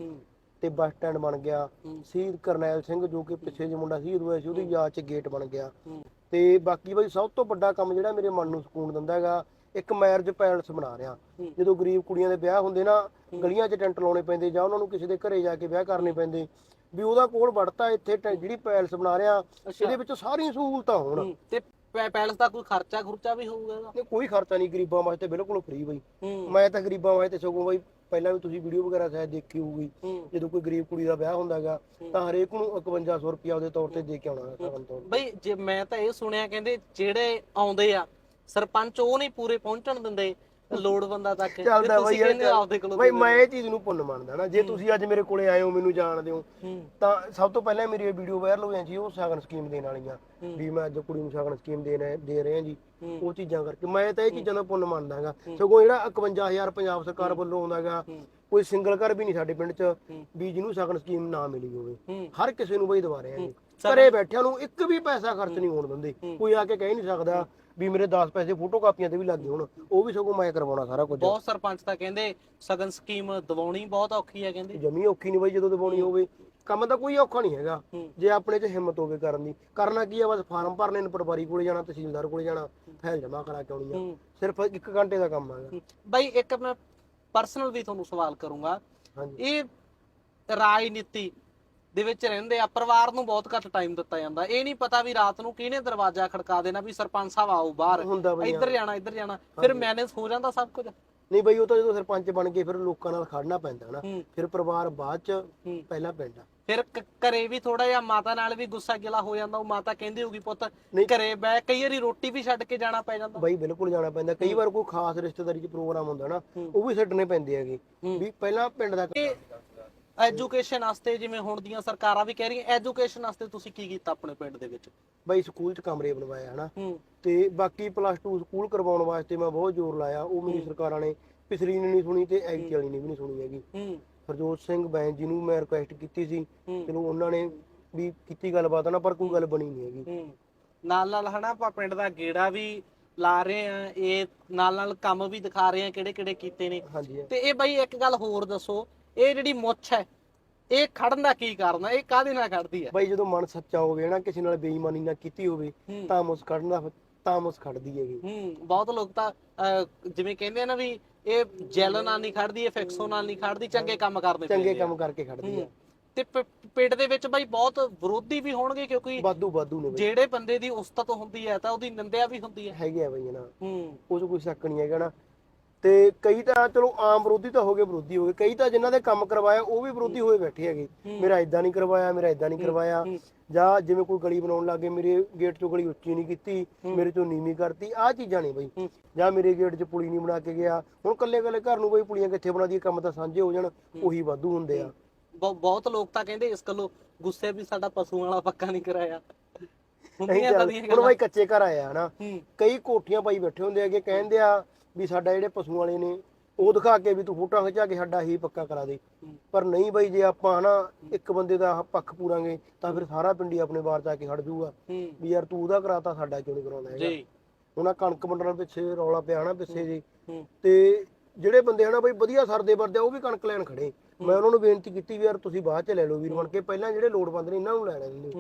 ਤੇ ਬੱਸ ਸਟੈਂਡ ਬਣ ਗਿਆ। ਸ਼ਹੀਦ ਕਰਨੈਲ ਸਿੰਘ ਜੋ ਕਿ ਪਿੱਛੇ ਜੇ ਮੁੰਡਾ ਸ਼ਹੀਦ ਹੋਇਆ ਸੀ ਉਹਦੀ ਯਾਦ ਚ ਗੇਟ ਬਣ ਗਿਆ। ਤੇ ਬਾਕੀ ਬਈ ਸਭ ਤੋਂ ਵੱਡਾ ਕੰਮ ਜਿਹੜਾ ਮੇਰੇ ਮਨ ਨੂੰ ਸਕੂਨ ਦਿੰਦਾ ਹੈਗਾ ਇੱਕ ਮੈਰਿਜ ਪੈਲਸ ਬਣਾ ਰਿਹਾ। ਹੂੰ। ਜਦੋਂ ਗਰੀਬ ਕੁੜੀਆਂ ਦੇ ਵਿਆਹ ਹੁੰਦੇ ਨਾ ਗਲੀਆਂ 'ਚ ਟੈਂਟ ਲਾਉਣੇ ਪੈਂਦੇ ਜਾਂ ਉਹਨਾਂ ਨੂੰ ਕਿਸੇ ਦੇ ਘਰੇ ਜਾ ਕੇ ਵਿਆਹ ਕਰਨੇ ਪੈਂਦੇ। ਵੀ ਉਹਦਾ ਕੋਲ ਵੜਤਾ ਇੱਥੇ ਟੈ- ਜਿਹੜੀ ਪੈਲਸ ਬਣਾ ਰਿਹਾ। ਇਹਦੇ ਵਿੱਚ ਸਾਰੀਆਂ ਸਹੂਲਤਾਂ ਹੋਣ। ਹੂੰ ਤੇ ਪੈ- ਪੈਲਸ ਦਾ ਕੋਈ ਖਰਚਾ ਖੁਰਚਾ ਵੀ ਹੋਊਗਾ ਇਹਦਾ? ਤੇ ਕੋਈ ਖਰਚਾ ਨਹੀਂ ਗਰੀਬਾਂ ਵਾਸਤੇ ਬਿਲਕੁਲ ਫ੍ਰੀ ਬਈ। ਹੂੰ। ਮੈਂ ਤਾਂ ਗਰੀਬਾਂ ਵਾਸਤੇ ਸਗੋਂ ਬਈ ਪਹਿਲਾਂ ਵੀ ਤੁਸੀਂ ਵੀਡੀਓ ਵਗੈਰਾ ਸ਼ਾਇਦ ਦੇਖੀ ਹੋਊਗੀ। ਹੂੰ। ਜਦੋਂ ਕੋਈ ਗਰੀਬ ਕੁੜੀ ਦਾ ਵਿਆਹ ਹੁੰਦਾਗਾ ਤਾਂ ਹਰੇਕ ਨੂੰ 5100 ਰੁਪਇਆ ਉਹਦੇ ਤੌਰ ਤੇ ਦੇ ਕੇ ਆਉਣਾ ਤੌਰ ਬਈ ਜੇ ਮੈਂ ਤਾਂ ਇਹ ਸੁਣਿਆ ਕਹਿੰਦੇ ਜਿਹੜੇ ਆਉਂਦੇ ਆ ਸਰਪੰਚ ਉਹ ਨਹੀਂ ਪੂਰੇ ਪਹੁੰਚਣ ਦਿੰਦੇ ਲੋੜਵੰਦਾਂ ਤੱਕ। ਚੱਲਦਾ ਬਈ ਆਪਦੇ ਕੋਲੋਂ ਬਈ ਮੈਂ ਇਹ ਚੀਜ਼ ਨੂੰ ਪੁੰਨ ਮੰਨਦਾ ਨਾ ਜੇ ਤੁਸੀਂ ਅੱਜ ਮੇਰੇ ਕੋਲੇ ਆਏ ਹੋ ਮੈਨੂੰ ਜਾਣਦੇ ਹੋ ਤਾਂ ਸਭ ਤੋਂ ਪਹਿਲਾਂ ਮੇਰੀ ਇਹ ਵੀਡੀਓ ਵਾਇਰਲ ਹੋਈਆਂ ਸੀ ਉਹ ਸ਼ਗਨ ਸਕੀਮ ਦੇਣ ਵਾਲੀਆਂ। ਵੀ ਮੈਂ ਅੱਜ ਕੁੜੀ ਨੂੰ ਸ਼ਗਨ ਸਕੀਮ ਦੇ ਰਹੇ ਦੇ ਰਹੇ ਹਾਂ। ਜੀ। ਉਹ ਚੀਜ਼ਾਂ ਕਰਕੇ। ਮੈਂ ਤਾਂ ਇਹ ਚੀਜ਼ਾਂ ਦਾ ਪੁੰਨ ਮੰਨਦਾਗਾ। ਸਗੋਂ ਜਿਹੜਾ 51000 ਪੰਜਾਬ ਸਰਕਾਰ ਵੱਲੋਂ ਆਉਂਦਾਗਾ। ਕੋਈ ਸਿੰਗਲ ਘਰ ਵੀ ਨਹੀਂ ਸਾਡੇ ਪਿੰਡ 'ਚ। ਵੀ ਜਿਹਨੂੰ ਸ਼ਗਨ ਸਕੀਮ ਨਾ ਮਿਲੀ ਹੋਵੇ। ਹਰ ਕਿਸੇ ਨੂੰ ਬਈ ਦਵਾ ਰਹੇ ਆ ਜੀ ਘਰੇ ਬੈਠਿਆਂ ਨੂੰ ਇੱਕ ਵੀ ਪੈਸਾ ਖਰਚ ਨਹੀਂ ਹੋਣ ਦਿੰਦੇ। ਕੋਈ ਆ ਕੇ ਕਹਿ ਨਹੀਂ ਸਕਦਾ ਵੀ ਮੇਰੇ 10 ਪੈਸੇ ਫੋਟੋ ਕਾਪੀਆਂ ਤੇ ਵੀ ਲੱਗੇ ਹੋਣ। ਉਹ ਵੀ ਸਗੋਂ ਮੈਂ ਕਰਵਾਉਣਾ ਸਾਰਾ ਕੁਝ। ਬਹੁਤ ਸਰਪੰਚ ਤਾਂ ਕਹਿੰਦੇ ਸਗਨ ਸਕੀਮ ਦਵਾਉਣੀ ਬਹੁਤ ਔਖੀ ਹੈ ਕਹਿੰਦੇ। ਜਮੀ ਔਖੀ ਨਹੀਂ ਬਈ ਜਦੋਂ ਦਵਾਉਣੀ ਹੋਵੇ। ਕੰਮ ਤਾਂ ਕੋਈ ਔਖਾ ਨਹੀਂ ਹੈਗਾ। ਜੇ ਆਪਣੇ 'ਚ ਹਿੰਮਤ ਹੋਵੇ ਕਰਨ ਦੀ। ਕਰਨਾ ਕੀ ਆ ਬਸ ਫਾਰਮ ਭਰਨੇ ਨੂੰ ਪਟਵਾਰੀ ਕੋਲੇ ਜਾਣਾ ਤਹਿਸੀਲਦਾਰ ਕੋਲੇ ਜਾਣਾ ਫਾਈਲ ਜਮ੍ਹਾਂ ਕਰਾ ਕੇ ਆਉਣੀ ਆ। ਸਿਰਫ 1 ਘੰਟੇ ਦਾ ਕੰਮ ਹੈਗਾ। ਬਾਈ ਇੱਕ ਮੈਂ ਪਰਸਨਲ ਵੀ ਤੁਹਾਨੂੰ ਸਵਾਲ ਕਰੂੰਗਾ। ਹਾਂਜੀ। ਇਹ ਰਾਜਨੀਤੀ ਦੇ ਵਿੱਚ ਰਹਿੰਦੇ ਆ ਪਰਿਵਾਰ ਨੂੰ ਬਹੁਤ ਘੱਟ ਟਾਈਮ ਦਿੱਤਾ ਜਾਂਦਾ। ਇਹ ਨਹੀਂ ਪਤਾ ਵੀ ਰਾਤ ਨੂੰ ਕਿਹਨੇ ਦਰਵਾਜ਼ਾ ਖੜਕਾ ਦੇਣਾ ਵੀ ਸਰਪੰਚ ਸਾਹਿਬ ਆਓ ਬਾਹਰ। ਹੁੰਦਾ ਬਈ ਇੱਧਰ ਜਾਣਾ ਇੱਧਰ ਜਾਣਾ। ਫਿਰ ਮੈਨੇਜ ਹੋ ਜਾਂਦਾ ਸਭ ਕੁਝ। ਨਹੀਂ ਬਈ ਉਹ ਤਾਂ ਜਦੋਂ ਸਰਪੰਚ ਬਣ ਗਏ ਫਿਰ ਲੋਕਾਂ ਨਾਲ ਖੜਨਾ ਪੈਂਦਾ ਨਾ। ਹੂੰ। ਫਿਰ ਪਰਿਵਾਰ ਬਾਅਦ 'ਚ ਪਹਿਲਾਂ ਪਿੰਡ ਫਿਰ ਕ- ਘਰੇ ਵੀ ਥੋੜਾ ਜਿਹਾ ਮਾਤਾ ਨਾਲ ਵੀ ਗੁੱਸਾ ਗਿਲਾ ਹੋ ਜਾਂਦਾ ਉਹ ਮਾਤਾ ਕਹਿੰਦੀ ਹੋਊਗੀ ਪੁੱਤ। ਘਰੇ ਬੈ ਕਈ ਵਾਰੀ ਰੋਟੀ ਵੀ ਛੱਡ ਕੇ ਜਾਣਾ ਪੈ ਜਾਂਦਾ। ਬਈ ਬਿਲਕੁਲ ਜਾਣਾ ਪੈਂਦਾ। ਕਈ ਵਾਰ ਕੋਈ ਖਾਸ ਰਿਸ਼ਤੇਦਾਰੀ 'ਚ ਪ੍ਰੋਗਰਾਮ ਹੁੰਦਾ ਨਾ। ਉਹ ਵੀ ਛੱਡਣੇ ਪੈਂਦੇ ਹੈਗੇ। ਵੀ ਪਹਿਲਾਂ ਪਿੰਡ ਦਾ ਐਜੂਕੇਸ਼ਨ ਵਾਸਤੇ ਜਿਵੇਂ ਹੁਣ ਦੀਆਂ ਸਰਕਾਰਾਂ ਵੀ ਕਹਿ ਰਹੀਆਂ ਐਜੂਕੇਸ਼ਨ ਵਾਸਤੇ ਤੁਸੀਂ ਕੀ ਕੀਤਾ ਆਪਣੇ ਪਿੰਡ ਦੇ ਵਿੱਚ? ਬਈ ਸਕੂਲ 'ਚ ਕਮਰੇ ਬਣਵਾਏ ਹਨਾ? ਹੂੰ। ਤੇ ਬਾਕੀ ਪਲੱਸ 2 ਸਕੂਲ ਕਰਵਾਉਣ ਵਾਸਤੇ ਮੈਂ ਬਹੁਤ ਜ਼ੋਰ ਲਾਇਆ ਉਹ ਮੇਰੀ ਸਰਕਾਰਾਂ ਨੇ ਪਿਛਲੀ ਨੇ ਨਹੀਂ ਸੁਣੀ ਤੇ ਐਗਤੀ ਵਾਲੀ ਨੇ ਵੀ ਨਹੀਂ ਸੁਣੀ ਹੈਗੀ। ਹੂੰ। ਹਰਜੋਤ ਸਿੰਘ ਬੈਂਸ ਜੀ ਨੂੰ ਮੈਂ ਰਿਕੁਐਸਟ ਕੀਤੀ ਸੀ ਚਲੋ ਉਹਨਾਂ ਨੇ ਵੀ ਕੀਤੀ ਗੱਲਬਾਤ ਨਾ ਪਰ ਕੋਈ ਗੱਲ ਬਣੀ ਨਹੀਂ ਹੈਗੀ। ਨਾਲ ਨਾਲ ਹਨਾ ਆਪਾਂ ਪਿੰਡ ਦਾ ਗੇੜਾ ਵੀ ਲਾ ਰਹੇ ਆ ਇਹ ਨਾਲ ਨਾਲ ਕੰਮ ਵੀ ਦਿਖਾ ਰਹੇ ਆ ਕਿਹੜੇ ਕਿਹੜੇ ਕੀਤੇ ਨੇ। ਤੇ ਇਹ ਬਾਈ ਇੱਕ ਗੱਲ ਹੋਰ ਦੱਸੋ ਇਹ ਜਿਹੜੀ ਮੁੱਛ ਹੈ ਇਹ ਖੜਨ ਦਾ ਕੀ ਕਾਰਨ ਹੈ ਇਹ ਕਾਹਦੇ ਨਾਲ ਖੜਦੀ ਹੈ ਬਈ ਜਦੋਂ ਮਨ ਸੱਚਾ ਹੋਵੇ ਨਾ ਕਿਸੇ ਨਾਲ ਬੇਈਮਾਨੀ ਨਾ ਕੀਤੀ ਹੋਵੇ ਤਾਂ ਮੁਸ ਕੱਢਦਾ ਤਾਂ ਮੁਸ ਖੜਦੀ ਹੈਗੀ। ਹੂੰ ਬਹੁਤ ਲੋਕ ਤਾਂ ਜਿਵੇਂ ਕਹਿੰਦੇ ਆ ਨਾ ਵੀ ਇਹ ਜੈਲ ਨਾਲ ਨਹੀਂ ਖੜਦੀ ਇਹ ਫਿਕਸੋ ਨਾਲ ਨਹੀਂ ਖੜਦੀ ਚੰਗੇ ਕੰਮ ਕਰਦੇ ਚੰਗੇ। ਕੰਮ ਕਰਕੇ ਖੜਦੀ ਹੂੰ। ਤੇ ਪਿੰਡ ਦੇ ਵਿੱਚ ਬਾਈ ਬਹੁਤ ਵਿਰੋਧੀ ਵੀ ਹੋਣਗੇ ਕਿਉਂਕਿ ਵਾਧੂ ਵਾਧੂ ਨੇ ਜਿਹੜੇ ਬੰਦੇ ਦੀ ਉਸਤਤ ਹੁੰਦੀ ਹੈ ਤਾਂ ਉਹਦੀ ਨਿੰਦਿਆ ਵੀ ਹੁੰਦੀ ਹੈ। ਹੈਗੇ ਆ ਬਈ ਨਾ। ਹੂੰ। ਉਹ 'ਚ ਕੋਈ ਸ਼ੱਕ ਨਹੀਂ ਹੈਗਾ ਨਾ। ਤੇ ਕਈ ਤਾਂ ਚਲੋ ਆਮ ਵਿਰੋਧੀ ਤਾਂ ਹੋ ਗਏ ਵਿਰੋਧੀ ਹੋ ਗਏ। ਕਈ ਤਾਂ ਜਿਨ੍ਹਾਂ ਦੇ ਕੰਮ ਕਰਵਾਇਆ ਉਹ ਵੀ ਵਿਰੋਧੀ ਹੋਏ ਬੈਠੇ ਹੈਗੇ। ਮੇਰਾ ਇਦਾਂ ਨਹੀਂ ਕਰਵਾਇਆ ਮੇਰਾ ਇਦਾਂ ਨਹੀਂ ਕਰਵਾਇਆ। ਜਾਂ ਜਿਵੇਂ ਕੋਈ ਗਲੀ ਬਣਾਉਣ ਲੱਗੇ ਮੇਰੇ ਗੇਟ ਚੋਂ ਗਲੀ ਉੱਚੀ ਨਹੀਂ ਕੀਤੀ। ਮੇਰੇ ਚੋਂ ਨੀਵੀਂ ਕਰਤੀ ਆਹ ਚੀਜ਼ਾਂ ਨਹੀਂ ਬਈ। ਜਾਂ ਮੇਰੇ ਗੇਟ 'ਚ ਪੁਲੀ ਨਹੀਂ ਬਣਾ ਕੇ ਗਿਆ। ਹੁਣ ਕੱਲੇ ਕੱਲੇ ਘਰ ਨੂੰ ਬਈ ਪੁਲੀਆਂ ਕਿੱਥੇ ਬਣਾ ਦਈਏ ਕੰਮ ਤਾਂ ਸਾਂਝੇ ਹੋ ਜਾਣ ਉਹੀ ਵਾਧੂ ਹੁੰਦੇ ਆ। ਬਹੁ- ਬਹੁਤ ਲੋਕ ਤਾਂ ਕਹਿੰਦੇ ਇਸ ਗੱਲੋਂ ਗੁੱਸੇ ਵੀ ਸਾਡਾ ਪਸ਼ੂਆਂ ਵਾਲਾ ਪੱਕਾ ਨਹੀਂ ਕਰਾਇਆ। ਹੁੰਦੀਆਂ ਤਾਂ ਹੁਣ ਬਈ ਕੱਚੇ ਘਰ ਆਇਆ ਹਨਾ। ਕਈ ਕੋਠੀਆਂ ਪਾਈ ਬੈਠੇ ਹੁੰਦੇ ਹੈਗੇ ਕਹਿੰਦੇ ਆ ਵੀ ਸਾਡਾ ਜਿਹੜੇ ਪਸ਼ੂ ਵਾਲੇ ਨੇ ਉਹ ਦਿਖਾ ਕੇ ਵੀ ਤੂੰ ਫੋਟੋਆਂ ਖਿਚਾ ਕੇ ਸਾਡਾ ਹੀ ਪੱਕਾ ਕਰਾ ਦੇ। ਪਰ ਨਹੀਂ ਬਈ ਜੇ ਆਪਾਂ ਹਨਾ ਇੱਕ ਬੰਦੇ ਦਾ ਪੱਖ ਪੂਰਾਂਗੇ ਤਾਂ ਫਿਰ ਸਾਰਾ ਪਿੰਡੀ ਆਪਣੇ ਬਾਹਰ ਜਾ ਕੇ ਖੜ ਜਾਊਗਾ। ਹੂੰ ਵੀ ਯਾਰ ਤੂੰ ਉਹਦਾ ਕਰਾਤਾ ਸਾਡਾ ਕਿਉਂ ਨਹੀਂ ਕਰਾਉਂਦਾ ਹੈਗਾ? ਜੀ। ਆਹ ਕਣਕ ਮੰਡਲਾਂ ਪਿੱਛੇ ਰੌਲਾ ਪਿਆ ਹਨਾ ਪਿੱਛੇ ਜੀ। ਤੇ ਜਿਹੜੇ ਬੰਦੇ ਹਨਾ ਬਈ ਵਧੀਆ ਸਰਦੇ ਵਰਦੇ ਆ, ਉਹ ਵੀ ਕਣਕ ਲੈਣ ਖੜੇ। ਮੈਂ ਉਹਨਾਂ ਨੂੰ ਬੇਨਤੀ ਕੀਤੀ ਵੀ ਯਾਰ ਤੁਸੀਂ ਬਾਅਦ ਚ ਲੈ ਲਓ ਵੀਰ ਬਣ ਕੇ ਪਹਿਲਾਂ ਜਿਹੜੇ ਲੋੜਵੰਦ ਨੇ ਇਹਨਾਂ ਨੂੰ ਲੈਣਾ ਦਿੰਦੇ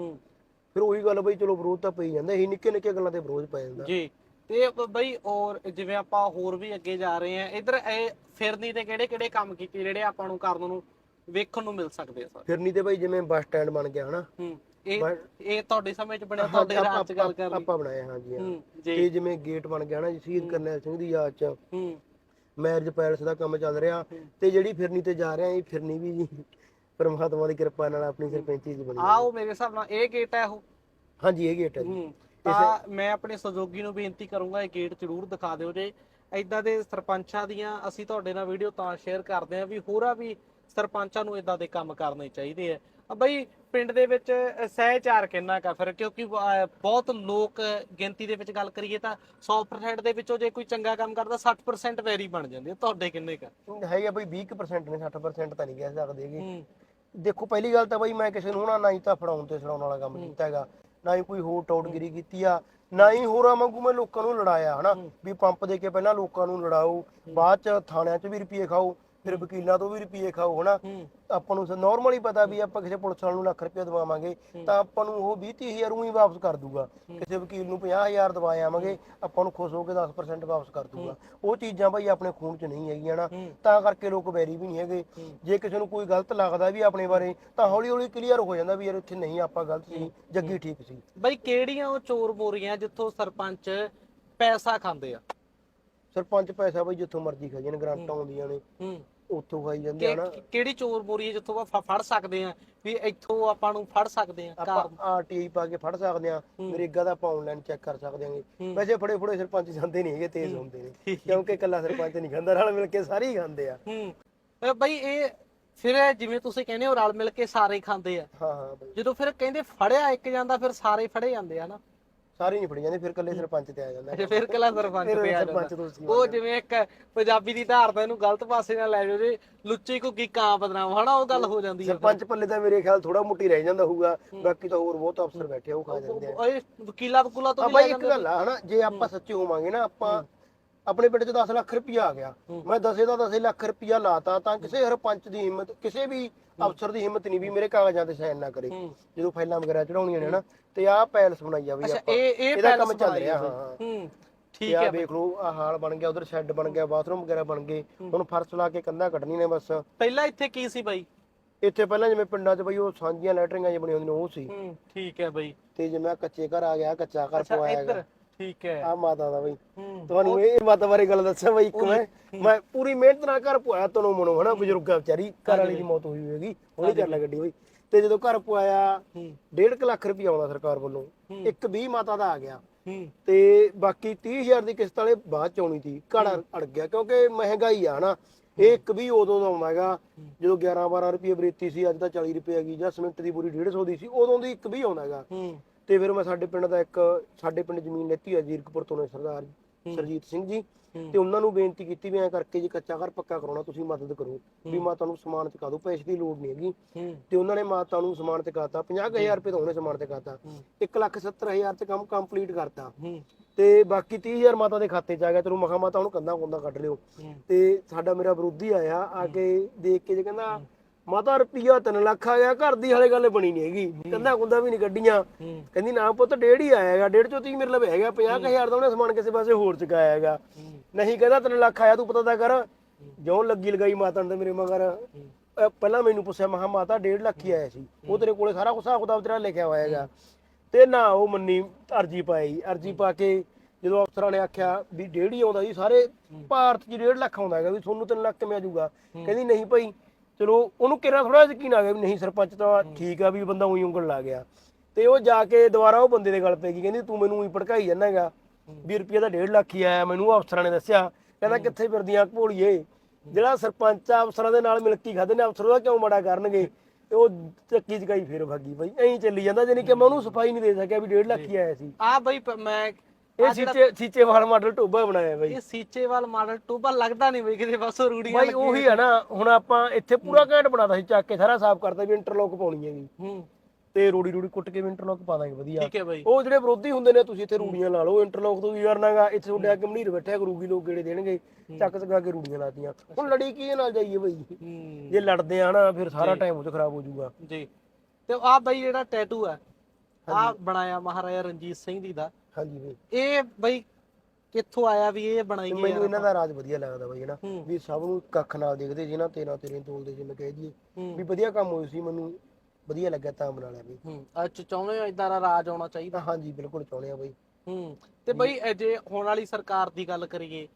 ਫਿਰ ਉਹੀ ਗੱਲ ਬਈ ਚਲੋ ਵਿਰੋਧ ਤਾਂ ਪਈ ਜਾਂਦਾ ਇਹੀ ਨਿੱਕੇ ਨਿੱਕੇ ਗੱਲਾਂ ਤੇ ਵਿਰੋਧ ਪੈ ਜਾਂਦਾ। ਜੀ। ਤੇ ਬਈ ਔਰ ਜਿਵੇਂ ਆਪਾਂ ਹੋਰ ਵੀ ਅੱਗੇ ਜਾ ਰਹੇ ਆ ਇਧਰ ਇਹ ਫਿਰਨੀ ਤੇ ਕਿਹੜੇ ਕਿਹੜੇ ਕੰਮ ਕੀਤੇ ਜਿਹੜੇ ਆਪਾਂ ਨੂੰ ਕਰਨ ਨੂੰ ਵੇਖਣ ਨੂੰ ਮਿਲ ਸਕਦੇ ਆ ਸਰ? ਫਿਰਨੀ ਤੇ ਬਈ ਜਿਵੇਂ ਬੱਸ ਸਟੈਂਡ ਬਣ ਗਿਆ ਹਨਾ? ਹੂੰ ਇਹ ਇਹ ਤੁਹਾਡੇ ਸਮੇਂ ਚ ਬਣਿਆ ਤੁਹਾਡੇ ਰਾਜ ਚ ਗੱਲ ਕਰ ਲਈ ਆਪਾਂ ਬਣਾਇਆ ਹਾਂਜੀ ਹਾਂ। ਤੇ ਜੀ। ਜਿਵੇਂ ਗੇਟ ਬਣ ਗਿਆ ਨਾ ਜੀ ਸ਼ਹੀਦ ਕਰਨੈਲ ਸਿੰਘ ਦੀ ਯਾਦ ਚ। ਹੂੰ। ਮੈਰਿਜ ਪੈਲਸ ਦਾ ਕੰਮ ਚੱਲ ਰਿਹਾ। ਤੇ ਜਿਹੜੀ ਫਿਰਨੀ ਤੇ ਜਾ ਰਿਹਾ ਇਹ ਫਿਰਨੀ ਵੀ ਜੀ ਪਰਮਾਤਮਾ ਦੀ ਕਿਰਪਾ ਨਾਲ ਆਪਣੀ ਸਰਪੰਚੀ ਚ ਬਣੀ। ਆਓ ਮੇਰੇ ਹਿਸਾਬ ਨਾਲ ਇਹ ਗੇਟ ਹੈ ਉਹ। ਹਾਂਜੀ ਇਹ ਗੇਟ ਹੈ ਜੀ। ਹੂੰ। ਤਾਂ ਮੈਂ ਆਪਣੇ ਸਹਿਯੋਗੀ ਨੂੰ ਬੇਨਤੀ ਕਰੂੰਗਾ ਇਹ ਗੇਟ ਜ਼ਰੂਰ ਦਿਖਾ ਦਿਓ ਜੇ। ਐਦਾਂ ਦੇ ਸਰਪੰਚਾਂ ਦੀਆਂ ਅਸੀਂ ਤੁਹਾਡੇ ਨਾਲ ਵੀਡੀਓ ਤਾਂ ਸ਼ੇਅਰ ਕਰਦੇ ਆਂ ਵੀ ਹੋਰਾਂ ਵੀ ਸਰਪੰਚਾਂ ਨੂੰ ਇਦਾਂ ਦੇ ਕੰਮ ਕਰਨੇ ਚਾਹੀਦੇ ਆ। ਬਈ ਪਿੰਡ ਦੇ ਵਿੱਚ ਸਹਿਚਾਰ ਕਿੰਨਾ ਕਾ ਫਿਰ? ਕਿਉਂਕਿ ਬਹੁਤ ਲੋਕ ਗਿਣਤੀ ਦੇ ਵਿੱਚ ਗੱਲ ਕਰੀਏ ਤਾਂ 100% ਦੇ ਵਿੱਚੋਂ ਜੇ ਕੋਈ ਚੰਗਾ ਕੰਮ ਕਰਦਾ 60% ਵੈਰੀ ਬਣ ਜਾਂਦੇ। ਤੁਹਾਡੇ ਕਿੰਨੇ ਕਾ ਹੈਗਾ ਬਈ 20% ਨੇ 60% ਤਾਂ ਨਹੀਂ ਕਹਿ ਸਕਦੇ ਦੇਖੋ ਪਹਿਲੀ ਗੱਲ ਤਾਂ ਬਈ ਮੈਂ ਕਿਸੇ ਨੂੰ ਨਾ ਨਾ ਹੀ ਤਾਂ ਫੜਾਉਣ ਤੇ ਛਡਾਉਣ ਵਾਲਾ ਕੰਮ ਕੀਤਾ ਹੈਗਾ। ਨਾ ਹੀ ਕੋਈ ਹੋਰ ਟੌਟਗਿਰੀ ਕੀਤੀ ਆ ਨਾ ਹੀ ਹੋਰਾਂ ਵਾਂਗੂ ਮੈਂ ਲੋਕਾਂ ਨੂੰ ਲੜਾਇਆ ਹਨਾ? ਵੀ ਪੰਪ ਦੇ ਕੇ ਪਹਿਲਾਂ ਲੋਕਾਂ ਨੂੰ ਲੜਾਓ ਬਾਅਦ ਚ ਥਾਣਿਆਂ 'ਚ ਵੀ ਰੁਪਏ ਖਾਓ। ਫਿਰ ਵਕੀਲਾਂ ਤੋਂ ਵੀ ਰੁਪਏ ਖਾਓ ਹਨਾ? ਆਪਾਂ ਨੂੰ ਨਾਰਮਲੀ ਪਤਾ ਵੀ ਆਪਾਂ ਕਿਸੇ ਪੁਲਿਸ ਵਾਲੇ ਨੂੰ ਲੱਖ ਰੁਪਏ ਦਵਾਵਾਂਗੇ ਤਾਂ ਆਪਾਂ ਨੂੰ ਉਹ 20 ਹਜ਼ਾਰ ਹੀ ਵਾਪਸ ਕਰ ਦੂਗਾ। ਕਿਸੇ ਵਕੀਲ ਨੂੰ 50000 ਦਵਾ ਆਵਾਂਗੇ ਆਪਾਂ ਨੂੰ ਖੁਸ਼ ਹੋ ਕੇ 10% ਵਾਪਸ ਕਰ ਦੂਗਾ। ਉਹ ਚੀਜ਼ਾਂ ਭਾਈ ਆਪਣੇ ਖੂਨ 'ਚ ਨਹੀਂ ਹੈਗੀਆਂ ਨਾ। ਤਾਂ ਕਰਕੇ ਲੋਕ ਵੈਰੀ ਵੀ ਨਹੀਂ ਹੈਗੇ। ਜੇ ਕਿਸੇ ਨੂੰ ਕੋਈ ਗਲਤ ਲੱਗਦਾ ਵੀ ਆਪਣੇ ਬਾਰੇ ਤਾਂ ਹੌਲੀ ਹੌਲੀ ਕਲੀਅਰ ਹੋ ਜਾਂਦਾ ਵੀ ਯਾਰ ਇੱਥੇ ਨਹੀਂ ਆਪਾਂ ਗਲਤ ਸੀ ਜੱਗੀ ਠੀਕ ਸੀ। ਬਈ ਕਿਹੜੀਆਂ ਉਹ ਚੋਰ ਬੋਰੀਆਂ ਜਿੱਥੋਂ ਸਰਪੰਚ ਪੈਸਾ ਖਾਂਦੇ ਆ? ਸਰਪੰਚ ਪੈਸਾ ਬਈ ਜਿੱਥੋਂ ਮਰਜ਼ੀ ਖਾਈ ਜਾਣ ਗ੍ਰਾਂਟਾਂ ਆਉਂਦੀਆਂ ਨੇ। ਉੱਥੋਂ ਖਾਈ ਜਾਂਦੇ ਆ ਨਾ। ਕਿਹੜੀ ਚੋਰ ਬੋਰੀ ਹੈ ਜਿੱਥੋਂ ਆਪਾਂ ਫੜ ਸਕਦੇ ਆ ਵੀ ਇੱਥੋਂ ਆਪਾਂ ਨੂੰ ਫੜ ਸਕਦੇ ਆ ਆਪਾਂ ਆਰਟੀਆਈ ਪਾ ਕੇ ਫੜ ਸਕਦੇ ਆ ਨਰੇਗਾ ਦਾ ਆਪਾਂ ਆਨਲਾਈਨ ਚੈੱਕ ਕਰ ਸਕਦੇ ਆਂਗੇ ਵੈਸੇ ਫੜੇ ਫੜੇ ਸਰਪੰਚ ਜਾਂਦੇ ਨਹੀਂ ਹੈਗੇ ਤੇਜ਼ ਹੁੰਦੇ ਨੇ। ਕਿਉਂਕਿ ਇਕੱਲਾ ਸਰਪੰਚ ਨਹੀਂ ਖਾਂਦਾ ਨਾਲ ਮਿਲ ਕੇ ਸਾਰੇ ਹੀ ਖਾਂਦੇ ਆ। ਹੂੰ। ਅ ਬਈ ਇਹ ਫਿਰ ਇਹ ਜਿਵੇਂ ਤੁਸੀਂ ਕਹਿੰਦੇ ਹੋ ਰਲ ਮਿਲ ਕੇ ਸਾਰੇ ਹੀ ਖਾਂਦੇ ਆ। ਹਾਂ ਹਾਂ ਬਈ। ਜਦੋਂ ਫਿਰ ਕਹਿੰਦੇ ਫੜਿਆ ਇੱਕ ਜਾਂਦਾ ਫਿਰ ਸਾਰੇ ਫੜੇ ਜਾਂਦੇ ਆ ਨਾ। ਸਾਰੇ ਨਹੀਂ ਫੜੀ ਜਾਂਦੇ ਫਿਰ ਕੱਲੇ ਸਰਪੰਚ ਤੇ ਆ ਜਾਂਦਾ ਅੱਛਾ ਫਿਰ ਕਲਾ ਸਰਪੰਚ ਫਿਰ ਤੇ ਆ ਸਰਪੰਚ ਜਾਂਦਾ ਤੋਂ ਸੀ ਉਹ ਜਿਵੇਂ ਇੱਕ ਪੰਜਾਬੀ ਦੀ ਧਾਰ ਤਾਂ ਇਹਨੂੰ ਗਲਤ ਪਾਸੇ ਨਾਲ ਲੈ ਜਾਓ ਜੇ ਲੁੱਚੀ ਘੁੱਗੀ ਕਾਂ ਬਦਨਾਮ ਹਨਾ ਉਹ ਗੱਲ ਹੋ ਜਾਂਦੀ ਹੈ ਸਰਪੰਚ ਪੱਲੇ ਤਾਂ ਮੇਰੇ ਖਿਆਲ ਥੋੜਾ ਮੋਟੀ ਰਹਿ ਜਾਂਦਾ ਹੋਊਗਾ ਬਾਕੀ ਤਾਂ ਹੋਰ ਬਹੁਤ ਅਫਸਰ ਬੈਠੇ ਆ, ਉਹ ਖਾ ਜਾਂਦੇ ਆ। ਓਏ ਵਕੀਲਾ ਵਕੂਲਾ ਤੋਂ ਆ ਵੀ ਬਾਈ ਲੈ ਇੱਕ ਗੱਲ ਆ ਹਨਾ ਜੇ ਆਪਾਂ ਸੱਚੇ ਹੋਵਾਂਗੇ ਨਾ ਆਪਾਂ ਆਪਣੇ ਪਿੰਡ 'ਚ 10 ਲੱਖ ਰੁਪਇਆ ਆ ਗਿਆ ਮੈਂ ਦਸੇ ਦਾ 10 ਲੱਖ ਰੁਪਇਆ ਲਾਤਾ ਤਾਂ ਕਿਸੇ ਸਰਪੰਚ ਦੀ ਹਿੰਮਤ ਕਿਸੇ ਵੀ ਅਫਸਰ ਦੀ ਹਿੰਮਤ ਨਹੀਂ ਵੀ ਮੇਰੇ ਕਾਗਜ਼ਾਂ ਤੇ ਸਾਈਨ ਨਾ ਕਰੇ ਹੂੰ। ਜਦੋਂ ਫਾਈਲਾਂ ਵਗੈਰਾ ਚੜਾਉਣੀਆਂ ਨੇ ਨਾ ਤੇ ਆਹ ਪੈਲਸ ਬਣਾਈ ਆ ਬਈ ਅੱਛਾ ਆਪਾਂ। ਇਹ ਇਹ ਇਹਦਾ ਕੰਮ ਚੱਲ ਰਿਹਾ। ਹਾਂ। ਹਾਂ। ਹੂੰ ਠੀਕ ਹੈ। ਵੇਖ ਲਓ ਆ ਹਾਲ ਬਣ ਗਿਆ ਉਧਰ ਸ਼ੈੱਡ ਬਣ ਗਿਆ ਬਾਥਰੂਮ ਵਗੈਰਾ ਬਣ ਗਏ। ਹੁਣ ਫਰਸ਼ ਲਾ ਕੇ ਕੰਧਾਂ ਕੱਢਣੀ ਨੇ ਬਸ। ਪਹਿਲਾਂ ਇੱਥੇ ਕੀ ਸੀ ਬਾਈ? ਇੱਥੇ ਪਹਿਲਾਂ ਜਿਵੇਂ ਪਿੰਡਾਂ 'ਚ ਬਈ ਉਹ ਸਾਂਝੀਆਂ ਲੈਟਰਿੰਗਾਂ ਜਿਹੀਆਂ ਬਣੀਆਂ ਹੁੰਦੀਆਂ ਨੇ ਉਹ ਸੀ। ਹੂੰ ਠੀਕ ਹੈ ਬਾਈ। ਤੇ ਜਿਵੇਂ ਆਹ ਕੱਚੇ ਘਰ ਆ ਗਿਆ ਕੱਚਾ ਘਰ ਅੱਛਾ ਪਵਾਇਆ ਇੱਧਰ? ਠੀਕ ਹੈ। ਆ ਮਾਤਾ ਦਾ ਬਈ। ਹੂੰ। ਤੁਹਾਨੂੰ ਇਹ ਮਾਤਾ ਬਾਰੇ ਗੱਲ ਦੱਸਾਂ ਬਈ ਇੱਕ ਮੈਂ। ਮੈਂ ਪੂਰੀ ਮਿਹਨਤ ਨਾਲ ਘਰ ਪਵਾਇਆ ਤਨੋਂ ਮਨੋਂ ਹਨਾ? ਬਜ਼ੁਰਗ ਵਿਚਾਰੀ ਘਰ ਵਾਲੀ ਦੀ ਮੌਤ ਹੋਈ ਹੋਏਗੀ। ਉਹਨੇ ਕਰ ਲਾ ਗੱਡੀ ਬਈ। ਤੇ ਜਦੋਂ ਘਰ ਪਵਾਇਆ ਹੂੰ। 1.5 ਲੱਖ ਰੁਪਇਆ ਆਉਂਦਾ ਸਰਕਾਰ ਵੱਲੋਂ। ਇੱਕ 20 ਮਾਤਾ ਦਾ ਆ ਗਿਆ। ਹੂੰ। ਤੇ ਬਾਕੀ 30000 ਦੀ ਕਿਸ਼ਤ ਵਾਲੇ ਬਾਅਦ ਚ ਆਉਣੀ ਸੀ। ਘੜ ਅੜ ਗਿਆ ਕਿਉਂਕਿ ਮਹਿੰਗਾਈ ਆ ਨਾ ਇਹ ਇੱਕ ਵੀ ਉਦੋਂ ਦਾ ਆਉਂਦਾ ਹੈਗਾ। ਜਦੋਂ 11 12 ਰੁਪਏ ਬਰੇਤੀ ਸੀ ਅੱਜ ਤਾਂ 40 ਰੁਪਏ ਹੈਗੀ ਜਾਂ ਸਿਮੈਂਟ ਦੀ ਪੂਰੀ 150 ਦੀ ਸੀ ਉਦੋਂ ਦੀ ਇੱਕ ਵੀ ਆਉਂਦਾ ਹੈਗਾ। ਹੂੰ। ਤੇ ਫਿਰ ਮੈਂ ਸਾਡੇ ਪਿੰਡ ਦਾ ਇੱਕ ਸਾਡੇ ਪਿੰਡ ਜ਼ਮੀਨ ਲੈਤੀ ਹੈ ਜੀਰਕਪੁਰ ਤੋਂ ਨੇ ਸਰਦਾਰ ਸਰਜੀਤ ਸਿੰਘ ਜੀ। ਤੇ ਉਹਨਾਂ ਨੂੰ ਬੇਨਤੀ ਕੀਤੀ ਵੀ ਐਂ ਕਰਕੇ ਜੇ ਕੱਚਾ ਘਰ ਪੱਕਾ ਕਰਾਉਣਾ ਤੁਸੀਂ ਮਦਦ ਕਰੋ। ਵੀ ਮਾਤਾ ਨੂੰ ਸਮਾਨ ਚੁਕਾ ਦਿਓ ਪੈਸੇ ਦੀ ਲੋੜ ਨਹੀਂ ਹੈਗੀ। ਤੇ ਉਹਨਾਂ ਨੇ ਮਾਤਾ ਨੂੰ ਸਮਾਨ ਚੁਕਾਤਾ 50000 ਰੁਪਏ ਤਾਂ ਉਹਨੇ ਸਮਾਨ ਚੁਕਾਤਾ। 170000 ਤੇ ਕੰਮ ਕੰਪਲੀਟ ਕਰਤਾ। ਤੇ ਬਾਕੀ 30000 ਮਾਤਾ ਦੇ ਖਾਤੇ 'ਚ ਆ ਗਿਆ। ਚਲੋ ਮਖਾ ਮਾਤਾ ਉਹਨੂੰ ਕੰਦਾ ਕੁੰਦਾ ਕੱਢ ਲਿਓ। ਤੇ ਸਾਡਾ ਮੇਰਾ ਵਿਰੋਧੀ ਆਇਆ ਆ ਕੇ ਦੇਖ ਕੇ ਜੇ ਕਹਿੰਦਾ ਮਾਤਾ ਰੁਪਈਆ 3 ਲੱਖ ਆ ਗਿਆ ਘਰ ਦੀ ਹਾਲੇ ਗੱਲ ਬਣੀ ਨਹੀਂ ਹੈਗੀ। ਕੰਦਾ ਕੁੰਦਾ ਵੀ ਨਹੀਂ ਕੱਢੀਆਂ। ਕਹਿੰਦੀ ਨਾ ਪੁੱਤ ਡੇਢ ਹੀ ਆਇਆ ਹੈਗਾ ਡੇਢ ਚੋਂ ਤੀ ਮੇਰੇ ਲਵੇ ਹੈਗਾ 50000 ਦਾ ਉਹਨੇ ਸਮਾਨ ਕਿਸੇ ਪਾਸੇ ਹੋਰ ਚੁਕਾਇਆ ਹੈਗਾ। ਨਹੀਂ ਕਹਿੰਦਾ 3 ਲੱਖ ਆਇਆ ਤੂੰ ਪਤਾ ਤਾਂ ਕਰ। ਜਿਉਂ ਲੱਗੀ ਲਗਾਈ ਮਾਤਾ ਨੇ ਤੇ ਮੇਰੇ ਮਗਰ। ਪਹਿਲਾਂ ਮੈਨੂੰ ਪੁੱਛਿਆ ਮੈਂ ਕਿਹਾ ਮਾਤਾ 1.5 ਲੱਖ ਹੀ ਆਇਆ ਸੀ। ਉਹ ਤੇਰੇ ਕੋਲੇ ਸਾਰਾ ਕੁਝ ਹਿਸਾਬ ਕਿਤਾਬ ਤੇਰਾ ਲਿਖਿਆ ਹੋਇਆ ਹੈਗਾ। ਤੇ ਨਾ ਉਹ ਮੰਨੀ ਅਰਜੀ ਪਾਈ। ਅਰਜੀ ਪਾ ਕੇ ਜਦੋਂ ਅਫਸਰਾਂ ਨੇ ਆਖਿਆ ਵੀ ਡੇਢ ਹੀ ਆਉਂਦਾ ਜੀ ਸਾਰੇ ਭਾਰਤ 'ਚ 1.5 ਲੱਖ ਆਉਂਦਾ ਹੈਗਾ ਵੀ ਤੁਹਾਨੂੰ 3 ਲੱਖ ਕਿਵੇਂ ਆ ਜਾਊਗਾ। ਕਹਿੰਦੀ ਨਹੀਂ ਭਾਈ ਚਲੋ ਉਹਨੂੰ ਕਿਹੜਾ ਥੋੜਾ ਯਕੀਨ ਆ ਗਿਆ ਵੀ ਨਹੀਂ ਸਰਪੰਚ ਤਾਂ ਠੀਕ ਆ ਵੀ ਬੰਦਾ ਉਹੀ ਉਂਗਲ ਲਾ ਗਿਆ। ਤੇ ਉਹ ਜਾ ਕੇ ਦੁਬਾਰਾ ਉਹ ਬੰਦੇ ਦੇ ਗੱਲ ਪੈ ਗਈ ਕਹਿੰਦੀ ਤੂੰ ਮੈਨੂੰ ਉਹੀ ਭੜਕਾਈ ਜਾਂਦਾ ਹੈਗਾ। ਵੀ ਰੁਪਈਆ ਤਾਂ 1.5 ਲੱਖ ਹੀ ਆਇਆ ਮੈਨੂੰ ਅਫਸਰਾਂ ਨੇ ਦੱਸਿਆ। ਕਹਿੰਦਾ ਕਿੱਥੇ ਫਿਰਦੀਆਂ ਭੋਲੀਏ ਜਿਹੜਾ ਸਰਪੰਚ ਆ ਅਫਸਰਾਂ ਦੇ ਨਾਲ ਮਿਲ ਕੇ ਖਾਦੇ ਨੇ ਅਫਸਰ ਉਹਦਾ ਕਿਉਂ ਮਾੜਾ ਕਰਨਗੇ? ਤੇ ਉਹ ਚੱਕੀ ਚਕਾਈ ਫੇਰ ਭਾਗੀ ਬਾਈ। ਐਂ ਚੱਲੀ ਜਾਂਦਾ ਜਾਨੀ ਕਿ ਮੈਂ ਉਹਨੂੰ ਸਫ਼ਾਈ ਨਹੀਂ ਦੇ ਸਕਿਆ ਵੀ 1.5 ਲੱਖ ਹੀ ਆਇਆ ਸੀ। ਆ ਬਾਈ ਮੈਂ ਇਹ ਸੀਚੇ ਸੀਚੇ ਵਾਲ ਮਾਡਲ ਟੋਬਾ ਬਣਾਇਆ ਬਾਈ। ਇਹ ਸੀਚੇਵਾਲ ਮਾਡਲ ਟੂਬਾ ਲੱਗਦਾ ਨਹੀਂ ਬਈ ਕਿਤੇ ਬਸ ਰੂੜੀਆਂ ਬਾਈ ਉਹੀ ਆ ਨਾ ਹੁਣ ਆਪਾਂ ਇੱਥੇ ਪੂਰਾ ਘੈਂਟ ਬਣਾਤਾ ਸੀ ਚੱਕ ਕੇ ਸਾਰਾ ਸਾਫ਼ ਕਰਤਾ ਵੀ ਇੰਟਰਲੌਕ ਪਾਉਣੀ ਹੈਗੀ। ਹੂੰ। ਤੇ ਰੋੜੀ ਰੋੜੀ ਕੁੱਟ ਕੇ ਵੀ ਇੰਟਰਲੌਕ ਪਾ ਦਾਂਗੇ ਵਧੀਆ। ਠੀਕ ਹੈ ਬਾਈ। ਉਹ ਜਿਹੜੇ ਵਿਰੋਧੀ ਹੁੰਦੇ ਨੇ ਤੁਸੀਂ ਇੱਥੇ ਰੂੜੀਆਂ ਲਾ ਲਓ ਇੰਟਰਲੌਕ ਤੋਂ ਵੀ ਕਰਨਾਗਾ ਇੱਥੇ ਤੁਹਾਡੇ ਕੇ ਮਨੀਰ ਬੈਠਿਆ ਕਰੂਗੀ ਲੋਕ ਗੇੜੇ ਦੇਣਗੇ ਚੱਕ ਚਕਾ ਕੇ ਰੂੜੀਆਂ ਲਾਤੀਆਂ। ਹੁਣ ਲੜੀ ਕੀ ਨਾਲ ਜਾਈਏ ਬਾਈ? ਹੂੰ। ਜੇ ਲੜਦੇ ਆ ਨਾ ਫਿਰ ਸਾਰਾ ਟਾਈਮ ਉਹ 'ਚ ਖਰਾਬ ਹੋ ਜਾਊਗਾ। ਜੀ। ਤੇ ਆ ਬਾਈ ਜਿਹੜਾ ਟੈਟੂ ਆ ਆ ਬਣਾਇਆ ਮਹਾਰਾਜਾ ਰਣਜੀਤ ਸਿੰਘ ਜੀ ਦਾ। ਹਾਂਜੀ ਬਾਈ। ਇਹ ਬਾਈ ਕਿੱਥੋਂ ਆਇਆ ਵੀ ਇਹ ਬਣਾਈ ਤੇ ਹੈ ਮੈਨੂੰ ਇਹਨਾਂ ਦਾ ਰਾਜ ਵਧੀਆ ਲੱਗਦਾ ਬਾਈ ਹਨਾ? ਹੂੰ। ਵੀ ਸਭ ਨੂੰ ਕੱਖ ਨਾਲ ਦੇਖਦੇ ਜੀ ਨਾ ਤੇਰਾ ਤੇਰੇ ਤੋਲਦੇ ਜਿਵੇਂ ਕਹਿ ਦਈਏ। ਹੂੰ। ਵੀ ਵਧੀਆ ਕੰਮ ਹੋਈ ਸੀ ਮੈਨੂੰ ਵਧੀਆ ਲੱਗਾ ਤਾਂ ਬਣਾ ਲਿਆ ਬਈ। ਹੂੰ ਅੱਜ ਚਾਹੁੰਦੇ ਹੋ ਇਦਾਂ ਦਾ ਰਾਜ ਆਉਣਾ ਚਾਹੀਦਾ? ਤਾਂ ਹਾਂਜੀ ਬਿਲਕੁਲ ਚਾਹੁੰਦੇ ਆ ਬਾਈ। ਹੂੰ ਤੇ ਬਈ ਇਹ ਜੇ ਹੋਣ ਵਾਲੀ ਸਰਕਾਰ ਦੀ ਗੱਲ ਕਰੀਏ